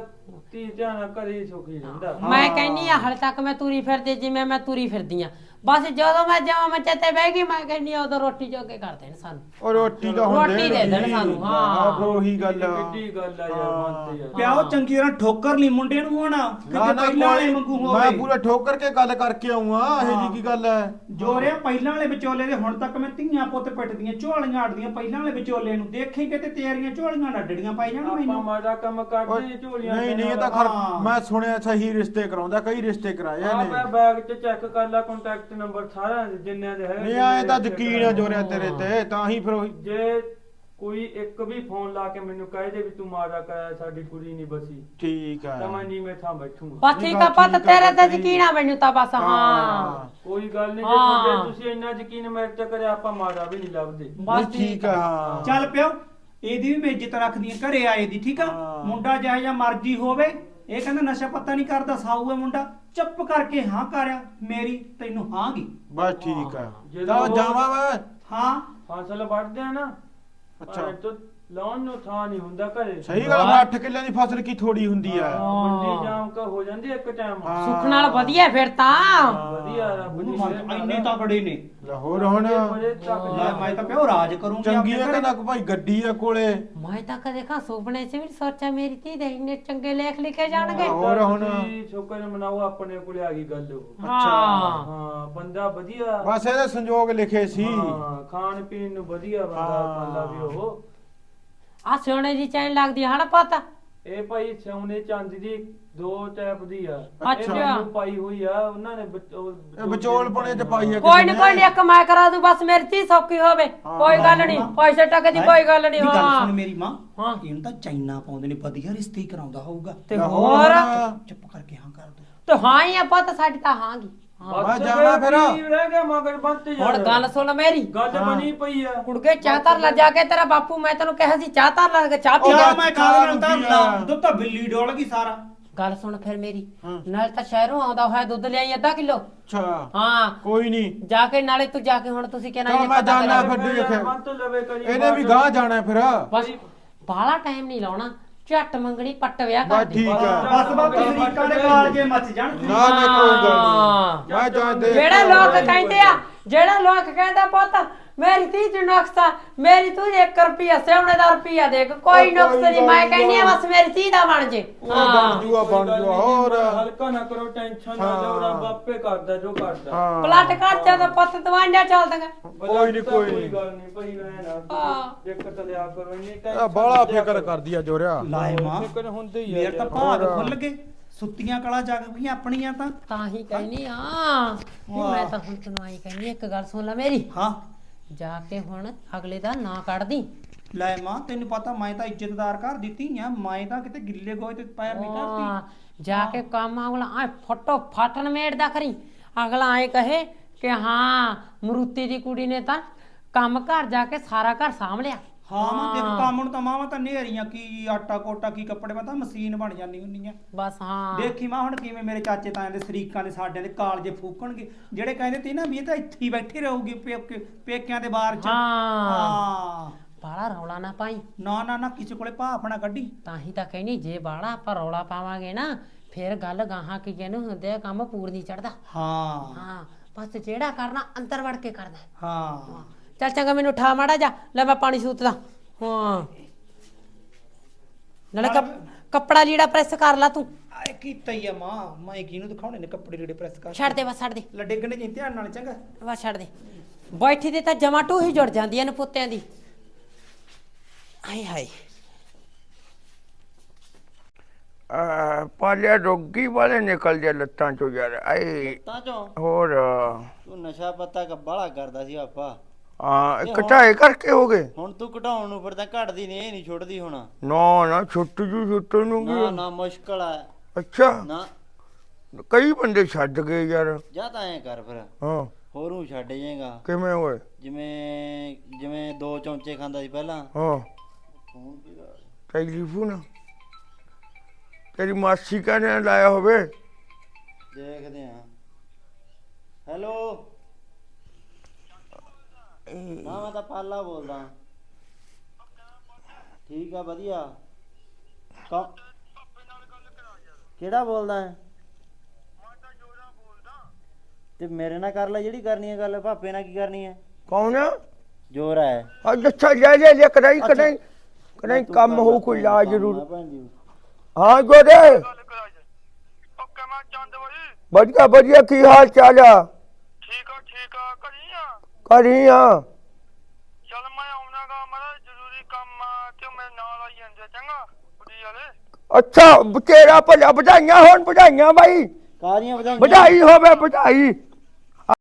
B: ਧੀ ਧਿਆਨ ਸੁਖੀ ਰਹਿੰਦਾ।
D: ਮੈਂ ਕਹਿੰਨੀ ਆ ਹਲੇ ਤੱਕ ਮੈਂ ਤੁਰੀ ਫਿਰਦੀ ਜਿਵੇਂ ਮੈਂ ਤੁਰੀ ਫਿਰਦੀ ਆ। ਬਸ ਜਦੋਂ ਮੈਂ ਜਾਵਾਂ ਮੰਚੇ ਤੇ ਬਹਿ ਗਈ ਮੈਂ ਕਹਿੰਨੀ ਆ ਉਦੋਂ ਰੋਟੀ ਜੋਗੇ ਕਰ ਦੇਣ ਸਾਨੂੰ।
C: ਉਹ ਰੋਟੀ ਦਾ ਹੁਣ
D: ਰੋਟੀ ਦੇ ਦੇਣ ਸਾਨੂੰ, ਹਾਂ।
C: ਫਿਰ ਉਹੀ ਗੱਲ ਆ।
B: ਕਿੱਡੀ ਗੱਲ ਆ ਯਾਰ ਮੰਨਦੇ ਯਾਰ।
E: ਪਿਆਓ ਚੰਗੀ ਤਰ੍ਹਾਂ ਠੋਕਰ ਲਈ ਮੁੰਡੇ ਨੂੰ ਹੋਣਾ।
C: ਨਾ
E: ਕਿਤੇ
C: ਨਾ
E: ਪਹਿਲਾਂ ਵਾਲੇ ਵਾਂਗੂ
C: ਮੈਂ
E: ਹੋਵੇ
C: ਪੂਰਾ ਠੋਕਰ ਕੇ ਗੱਲ ਕਰਕੇ ਆਉਂਗਾ ਇਹ ਜੀ ਕੀ ਗੱਲ ਹੈ
E: ਜੋਰਿਆ ਪਹਿਲਾਂ ਵਾਲੇ ਵਿਚੋਲੇ ਦੇ ਹੁਣ ਤੱਕ ਮੈਂ ਧੀਆਂ ਪੁੱਤ ਪਿੱਟਦੀਆਂ ਝੋਲੀਆਂ ਅੜਦੀਆਂ ਪਹਿਲਾਂ ਵਾਲੇ ਵਿਚੋਲੇ ਨੂੰ ਦੇਖੀ ਕਿਤੇ ਤੇਰੀਆਂ ਝੋਲੀਆਂ ਨਾ ਡੜੀਆਂ ਪਾਈ ਜਾਣ
B: ਆਪਾਂ
E: ਮੈਨੂੰ।
B: ਮਾੜਾ ਕੰਮ ਕਰਦੇ ਝੋਲੀਆਂ
C: ਨਹੀਂ ਨਹੀਂ ਇਹ। ਤਾਂ ਖਰ
E: ਹਾਂ।
C: ਮੈਂ ਸੁਣਿਆ ਸਹੀ ਰਿਸ਼ਤੇ ਕਰਾਉਂਦਾ ਕਈ ਰਿਸ਼ਤੇ ਕਰਾਏ
B: ਆ ਮੈਂ
C: ਨੇ
B: ਬੈਗ 'ਚ ਚੈੱਕ ਕਰ ਲਾ ਕੰਟੈਕਟ ਨੰਬਰ ਸਾਰਾ ਜਿੰਨਿਆਂ ਦੇ ਹੈ
C: ਨਹੀਂ ਆਏ ਤਾਂ ਯਕੀਨ ਆ ਜੋਰਿਆ ਤੇਰੇ ਤੇ ਤਾਂ ਹੀ ਫਿਰ ਉਹੀ
B: ਜੇ ਕੋਈ ਇੱਕ ਵੀ ਫੋਨ ਲਾ ਕੇ ਮੈਨੂੰ ਕਹੇ ਦੇ ਵੀ ਤੂੰ ਮਾਰਾ ਕਰਾਇਆ ਸਾਡੀ ਕੁੜੀ ਨਹੀਂ ਬਸੀ
C: ਠੀਕ ਹੈ
B: ਤਾਂ ਮੈਂ ਨਹੀਂ ਮੈਂ ਥਾਂ ਬੈਠੂਗਾ।
D: ਬਸ ਠੀਕ ਆ ਪੁੱਤ ਤੇਰੇ ਤੇ ਯਕੀਨ ਆ ਮੈਨੂੰ ਤਾਂ ਬਸ ਹਾਂ।
B: ਕੋਈ ਗੱਲ ਨਹੀਂ ਜੇ
D: ਹਾਂ।
B: ਤੁਹਾਡੇ ਤੁਸੀਂ ਇੰਨਾ ਯਕੀਨ ਮੇਰੇ ਤੇ ਕਰਿਆ ਆਪਾਂ ਮਾਰਾ ਵੀ ਨਹੀਂ ਲੱਭਦੇ।
C: ਬਸ ਠੀਕ ਹੈ ਹਾਂ।
E: ਚੱਲ ਪਿਓ ਇਹਦੀ ਵੀ ਮੈਂ ਇੱਜ਼ਤ ਰੱਖਦੀ ਆ ਘਰੇ ਆਏ ਦੀ ਠੀਕ ਆ?
C: ਹਾਂ।
E: ਮੁੰਡਾ ਜਿਹੋ ਜਿਹਾ ਮਰਜ਼ੀ ਹੋਵੇ ਇਹ ਕਹਿੰਦਾ ਨਸ਼ਾ ਪੱਤਾ ਨਹੀਂ ਕਰਦਾ ਸਾਊ ਹੈ ਮੁੰਡਾ। ਚੁੱਪ ਕਰਕੇ ਹਾਂ ਕਰਿਆ ਮੇਰੀ ਤੈਨੂੰ ਹਾਂਗੀ
C: ਬਸ ਠੀਕ ਹੈ
B: ਜਦੋਂ
C: ਤਾਂ
B: ਉਹ-
C: ਜਾਵਾਂ ਮੈਂ?
E: ਹਾਂ।
B: ਫਸਲ ਵੱਢਦੇ ਆ ਨਾ
C: ਅੱਛਾ।
B: ਤੋਂ ਲਾਉਣ ਨੂੰ ਥਾਂ ਨਹੀਂ ਹੁੰਦਾ ਘਰੇ।
C: ਸਹੀ ਗੱਲ 8 ਕਿੱਲਿਆਂ ਦੀ ਫਸਲ ਕੀ ਥੋੜੀ ਹੁੰਦੀ ਹੈ
B: ਮੰਡੀ ਜਾਮ ਕਾ ਹੋ ਜਾਂਦੀ ਇੱਕ ਟਾਈਮ
C: ਹਾਂ।
D: ਸੁੱਖ ਨਾਲ ਵਧੀਆ ਫਿਰ ਤਾਂ।
B: ਵਧੀਆ ਰੱਬ ਦੀ
E: ਉਹਨੂੰ
B: ਮਿਹਰ
E: ਮਰ-
B: ਨਾਲ।
E: ਇੰਨੇ ਤਾਂ ਬੜੇ ਨੇ।
C: ਲਾਹੌਰ ਹੁਣ।
B: ਬੜੇ ਤੱਕ
E: ਲੈ ਮੈਂ ਤਾਂ ਪਿਓ ਰਾਜ ਕਰੂੰਗੀ
C: ਚੰਗੀ
E: ਆਪਣੇ
C: ਹੈ
E: ਘਰੇ।
C: ਕਹਿੰਦਾ ਕਿ ਭਾਈ ਗੱਡੀ ਆ ਕੋਲੇ।
D: ਮੈਂ ਤਾਂ ਕਦੇ ਕਾ ਸੁਪਨੇ 'ਚ ਵੀ ਨੀ ਸੋਚਿਆ ਮੇਰੀ ਧੀ ਦੇ ਇੰਨੇ ਚੰਗੇ ਲੇਖ ਲਿਖੇ ਜਾਣਗੇ।
C: ਹੋਰ ਹੁਣ।
B: ਤੁਸੀਂ ਸ਼ੁਕਰ ਮਨਾਓ ਆਪਣੇ ਕੋਲੇ ਆ ਗਈ ਗੱਲ ਉਹ।
D: ਹਾਂ।
B: ਹਾਂ ਬੰਦਾ ਵਧੀਆ।
C: ਬਸ ਇਹਦੇ ਸੰਜੋਗ ਲਿਖੇ ਸੀ।
B: ਹਾਂ ਖਾਣ ਪੀਣ ਨੂੰ ਵਧੀਆ ਬੰਦਾ
C: ਹਾਂ।
B: ਬੰਦਾ ਵੀ ਉਹ।
D: ਆ ਸੋਨੇ ਦੀ ਚੈਨ ਲੱਗਦੀ ਆ ਹਨਾ ਪਤਾ?
B: ਇਹ ਭਾਈ ਸੋਨੇ ਚਾਂਦੀ ਦੀ ਦੋ ਟੈਪ ਦੀ ਆ।
D: ਅੱਛਾ।
B: ਮੈਨੂੰ ਪਾਈ ਹੋਈ ਆ ਉਹਨਾਂ ਨੇ ਵਿਚ- ਉਹ
C: ਇਹ ਵਿਚੋਲ ਪੁਣੇ ਚ ਪਾਈ ਹੈ
D: ਕੋਈ ਨਹੀਂ ਕੋਈ ਨਹੀਂ ਇੱਕ ਮੈਂ ਕਰਾ ਦੂੰ ਬਸ ਮੇਰੀ ਧੀ ਸੌਖੀ ਹੋਵੇ। ਕੋਈ ਗੱਲ ਨਹੀਂ ਪੈਸੇ ਟਕੇ ਦੀ ਕੋਈ ਗੱਲ ਨਹੀਂ
E: ਗੱਲ
D: ਹਾਂ।
E: ਸੁਣ ਮੇਰੀ ਮਾਂ।
D: ਹਾਂ।
E: ਇਹਨੂੰ ਤਾਂ ਚਾਈਨਾ ਪਾਉਂਦੇ ਨੇ ਵਧੀਆ ਰਿਸ਼ਤੇ ਹੀ ਕਰਾਉਂਦਾ ਹੋਊਗਾ।
D: ਤੇ ਹੋਰ।
E: ਚੁੱਪ ਕਰਕੇ ਹਾਂ ਕਰ ਦੋ।
D: ਤੇ ਹਾਂ ਹੀ ਆ ਪੁੱਤ ਸਾਡੀ ਤਾਂ ਹਾਂਗੀ
C: ਮੈਂ ਜਾਣਾ ਫਿਰ।
B: ਕੀ ਰਹਿ ਗਿਆ ਮਗਰ ਬੰਤ ਯਾਰ
D: ਹੁਣ ਗੱਲ ਸੁਣ ਮੇਰੀ।
B: ਗੱਲ ਬਣੀ ਪਈ ਆ।
D: ਕੁੜਗੇ ਚਾਹ ਧਰ ਲੈ ਜਾ ਕੇ ਤੇਰਾ ਬਾਪੂ ਮੈਂ ਤੈਨੂੰ ਕਿਹਾ ਸੀ ਚਾਹ ਧਰ ਲੈ ਕੇ ਚਾਹ ਪੀ ਲੈ
C: ਗੱਲ
E: ਮੈਂ ਕਾਹਦੇ ਨਾਲ ਤਾਂ
C: ਹੁੰਦੀ ਆ।
E: ਦੁੱਧ ਤਾਂ ਬਿੱਲੀ ਡੋਲ ਗਈ ਸਾਰਾ।
D: ਗੱਲ ਸੁਣ ਫਿਰ ਮੇਰੀ। ਨਾਲ ਤਾਂ ਸ਼ਹਿਰੋਂ ਆਉਂਦਾ ਹੋਇਆ ਦੁੱਧ ਲਿਆਈ ਅੱਧਾ ਕਿਲੋ।
C: ਅੱਛਾ।
D: ਹਾਂ।
C: ਕੋਈ ਨਹੀਂ
D: ਜਾ ਕੇ ਨਾਲੇ ਤੂੰ ਜਾ ਕੇ ਹੁਣ ਤੁਸੀਂ ਕਹਿਣਾ
C: ਚੱਲ
D: ਇਹ
C: ਮੈਂ
D: ਕਰਿਆ।
C: ਫਿਰ
B: ਬੰਤ ਲਵੇ ਕਰੀ
C: ਇਹਨੇ ਵੀ ਗਾਂ ਜਾਣਾ ਫਿਰ।
D: ਬਸ ਬਾਹਲਾ ਟਾਈਮ ਨਹੀਂ ਲਾਉਣਾ। ਝੱਟ ਮੰਗਣੀ ਪੱਟ ਵਿਆਹ ਕਰ
C: ਬਸ
D: ਦੇ
C: ਠੀਕ ਹੈ
E: ਬਸ ਬਾਬੇ ਸ਼ਰੀਕਾਂ ਦੇ ਕਾਲਜੇ ਮੱਚ ਜਾਣ।
C: ਨਾ ਨਾ ਕੋਈ ਗੱਲ। ਨਹੀਂ ਮੈਂ ਜਾ ਦੇ
D: ਜਿਹੜੇ ਲੋਕ ਕਹਿੰਦੇ ਆ ਜਿਹੜੇ ਲੋਕ ਕਹਿੰਦੇ ਪੁੱਤ ਮੇਰੀ ਧੀ ਚ ਨੁਕਸਾ ਮੇਰੀ ਤੂੰ 1 ਰੁਪਿਆ ਸੋਨੇ ਦਾ ਰੁਪਿਆ ਦੇਖ ਕੋਈ ਨੁਕਸ ਨਹੀਂ ਮੈਂ
C: ਨਹੀਂ।
D: ਕਹਿੰਦੀ ਆ ਬਸ ਮੇਰੀ ਧੀ ਦਾ ਬਣ ਜੇ।
C: ਉਹ ਬਣ ਜੂਆ ਬਣ ਜੂਆ ਹੋਰ।
B: ਹਲਕਾ ਨਾ ਕਰੋ ਟੈਨਸ਼ਨ ਨਾ ਲਓ ਰੱਬ ਆਪੇ ਕਰਦਾ ਜੋ ਕਰਦਾ।
D: ਪਲਟ ਘੱਟ ਜਾਂਦਾ ਪੁੱਤ ਦਵਾਈਆਂ ਚੱਲਦੀਆਂ।
C: ਕੋਈ ਨੀ, ਕੋਈ।
B: ਗੱਲ ਨਹੀਂ ਭਈ ਮੈਂ ਨਾ। ਦਿੱਕਤ ਲਿਆ ਕਰੋ ਇੰਨੀ ਟੈਨਸ਼ਨ
C: ਬਾਲਾ ਫਿਕਰ ਕਰਦੀ ਆ ਜੋਰਿਆ।
E: ਲਾਏ ਮਾਂ
B: ਫਿਕਰ ਹੁੰਦੀ ਹੀ ਆ
E: ਮੇਰ ਤਾਂ। ਭਾਗ। ਖੁੱਲ ਗਏ ਸੁੱਤੀਆਂ ਕਲਾ ਜਾਗ ਪਈਆਂ ਆਪਣੀਆਂ ਤਾਂ।
D: ਤਾਂ ਹੀ ਕਹਿੰਦੀ ਆ ਮੈਂ ਤਾਂ ਹੁਣ ਤੈਨੂੰ ਆਈ ਕਹਿੰਦੀ ਇੱਕ ਗੱਲ ਸੁਣ ਲੈ ਮੇਰੀ।
E: ਹਾਂ।
D: ਜਾ ਕੇ ਹੁਣ ਅਗਲੇ ਦਾ ਨਾਂ ਕੱਢਦੀ।
E: ਲੈ ਮਾਂ ਤੈਨੂੰ ਪਤਾ ਮੈਂ ਤਾਂ ਇੱਜ਼ਤਦਾਰ ਘਰ ਦਿੱਤੀ ਆ ਮੈਂ ਤਾਂ ਕਿਤੇ ਗਿੱਲੇ ਗੋਏ ਤੇ ਪੈਰ ਨਹੀਂ ਧਰਦੀ।
D: ਹਾਂ, ਜਾ ਕੇ ਕੰਮ ਅਗਲਾ ਆ ਫਟੋ ਫਟਣ ਮੇੜਦਾ ਕਰੀ ਅਗਲਾ ਐ ਕਹੇ ਕਿ ਹਾਂ ਮਰੂਤੀ ਦੀ ਕੁੜੀ ਨੇ ਤਾਂ ਕੰਮ ਘਰ ਜਾ ਕੇ ਸਾਰਾ ਘਰ ਸਾਂਭ ਲਿਆ।
E: ਹਾਂ ਮੈਂ ਦੇਖ ਕੰਮ ਨੂੰ ਤਾਂ ਮਾਵਾਂ ਤਾਂ ਨੇਰੀਆਂ ਕੀ ਆਟਾ ਕੋਟਾ ਕੀ ਕੱਪੜੇ ਮੈਂ ਤਾਂ ਮਸ਼ੀਨ ਬਣ ਜਾਂਦੀ ਹੁੰਨੀ ਆ।
D: ਬਸ ਹਾਂ।
E: ਦੇਖੀ ਮਾਂ ਹੁਣ ਕਿਵੇਂ ਮੇਰੇ ਚਾਚੇ ਤਾਇਆਂ ਦੇ ਸਰੀਕਾਂ ਦੇ ਸਾਡਿਆਂ ਦੇ ਕਾਲਜੇ ਫੂਕਣਗੇ। ਜਿਹੜੇ ਕਹਿੰਦੇ ਤੇ ਨਾ ਵੀ ਇਹ ਤਾਂ ਇੱਥੇ ਹੀ ਬੈਠੀ ਰਹੂਗੀ ਪੇਕੇ ਪੇਕਿਆਂ ਦੇ ਬਾਹਰ ਚ।
D: ਹਾਂ।
E: ਹਾਂ।
D: ਬਾਲਾ ਰੌਲਾ ਨਾ ਪਾਈ।
E: ਨਾ ਨਾ ਨਾ ਕਿਸੇ ਕੋਲੇ ਭਾਫ ਨਾ ਕੱਢੀ।
D: ਤਾਂ ਹੀ ਤਾਂ ਕਹਿਨੀ ਜੇ ਬਾਲਾ ਆਪਾਂ ਰੌਲਾ ਪਾਵਾਂਗੇ ਨਾ ਫਿਰ ਗੱਲ ਗਾਹਾਂ ਕੀ ਜਿਹਨੂੰ ਹੁੰਦੇ ਆ ਕੰਮ ਪੂਰ ਨਹੀਂ ਚੜਦਾ।
E: ਹਾਂ।
D: ਹਾਂ ਬਸ ਜਿਹੜਾ ਕਰਨਾ ਅੰਦਰ ਵੜ ਕੇ ਕਰਨਾ।
E: ਹਾਂ।
D: ਚੱਲ ਚੰਗਾ ਮੈਨੂੰ ਉਠਾ ਮਾੜਾ ਜਾ ਲੈ ਮੈਂ ਪਾਣੀ ਸੂਤਦਾ। ਹਾਂ। ਨਾਲੇ ਕੱਪ- ਕੱਪੜਾ ਲੀੜਾ ਪ੍ਰੈਸ ਕਰ ਲਾ ਤੂੰ।
E: ਆਏ ਕੀਤਾ ਹੀ ਆ ਮਾਂ? ਮੈਂ ਕਿਹਨੂੰ ਦਿਖਾਉਣੇ ਨੇ ਕੱਪੜੇ ਜਿਹੜੇ ਪ੍ਰੈਸ ਕਰ?
D: ਛੱਡ ਦੇ ਬਸ ਛੱਡ ਦੇ।
E: ਲੱਡੇ ਗਣੇ ਜੀ ਧਿਆਨ ਨਾਲ ਚੰਗਾ।
D: ਬਸ ਛੱਡ ਦੇ। ਬੈਠੀ ਦੇ ਤਾਂ ਜਮਾ ਟੂ ਹੀ ਜੁੜ ਜਾਂਦੀਆਂ ਨੇ ਪੁੱਤਿਆਂ ਦੀ। ਆਏ ਹਾਏ।
F: ਆ ਪਾਲਿਆ ਰੋਗੀ ਵਾਲੇ ਨਿਕਲ ਜਾ ਲੱਤਾਂ ਚੋਂ ਯਾਰ। ਆਏ।
G: ਤਾਂ ਚੋਂ?
F: ਹੋਰ।
G: ਤੂੰ ਨਸ਼ਾ ਪੱਤਾ ਬਾਹਲਾ ਕਰਦਾ ਸੀ ਆਪਾ।
F: ਆ ਘਟਾਏ ਕਰਕੇ ਹੋ ਗਏ।
G: ਹੁਣ ਤੂੰ ਘਟਾਉਣ ਨੂੰ ਫਿਰਦਾ ਘਟਦੀ ਨਹੀਂ ਇਹ ਨਹੀਂ ਛੁੱਟਦੀ ਹੁਣ।
F: ਨਾ ਨਾ ਛੁੱਟ ਜੂ ਛੁੱਟ ਨੂੰ
G: ਨਾ ਨਾ ਮੁਸ਼ਕਲ ਆ।
F: ਅੱਛਾ।
G: ਨਾ।
F: ਕਈ ਬੰਦੇ ਛੱਡ ਗਏ ਯਾਰ।
G: ਜਾਂ ਤਾਂ ਐ ਕਰ ਫਿਰ।
F: ਹਾਂ।
G: ਹੋਰ ਨੂੰ ਛੱਡ ਜਾਏਗਾ।
F: ਕਿਵੇਂ ਹੋਏ?
G: ਜਿਵੇਂ ਜਿਵੇਂ ਦੋ ਚਮਚੇ ਖਾਂਦਾ ਸੀ ਪਹਿਲਾਂ।
F: ਹਾਂ।
G: ਫੋਨ ਕਿਹਦਾ?
F: ਟੈਲੀਫੋਨ। ਤੇਰੀ ਮਾਸੀ ਕਾ ਨੇ ਲਾਇਆ ਹੋਵੇ।
G: ਦੇਖਦੇ ਆ। ਹੈਲੋ? ਨਾ ਮੈਂ ਤਾਂ ਪਾਲਾ ਬੋਲਦਾ। ਠੀਕ ਆ ਵਧੀਆ। ਕੌ- ਕਿਹੜਾ ਬੋਲਦਾ ਹੈ? ਤੇ ਮੇਰੇ ਨਾਲ ਕਰ ਲੈ ਜਿਹੜੀ ਕਰਨੀ ਹੈ ਗੱਲ ਭਾਪੇ ਨਾਲ ਕੀ ਕਰਨੀ ਹੈ?
F: ਕੌਣ ਆ?
G: ਜੋਰ ਹੈ।
F: ਅੱਜ ਅੱਛਾ ਲੈ ਲੈ ਲੈ ਕਰਾਈ ਕਰਾਈ ਕਰਾਈ ਕੰਮ ਹੋ ਕੋਈ ਲਾ ਜ਼ਰੂਰ। ਹਾਂ ਗੋਰੇ
B: ਓਕੇ ਮੈਂ ਚੰਦ ਬਈ।
F: ਵਧੀਆ ਵਧੀਆ ਕੀ ਹਾਲ ਚਾਲ ਆ
B: ਠੀਕ ਆ ਠੀਕ ਆ ਕਰੀ ਆ
F: ਕਰੀ ਆ
B: ਚੱਲ ਮੈਂ ਆਉਣਾਗਾ ਮੇਰਾ ਜ਼ਰੂਰੀ ਕੰਮ ਆ ਤੇ ਮੇਰੇ ਨਾਲ ਆਈ ਜਾਂਦੇ ਚੰਗਾ ਕੁੜੀ ਵਾਲੇ।
F: ਅੱਛਾ ਤੇਰਾ ਭਲਾ ਵਧਾਈਆਂ ਹੋਣ ਵਧਾਈਆਂ ਬਾਈ।
G: ਕਾਦੀਆਂ ਵਧਾਈਆਂ?
F: ਵਧਾਈ ਹੋਵੇ ਵਧਾਈ।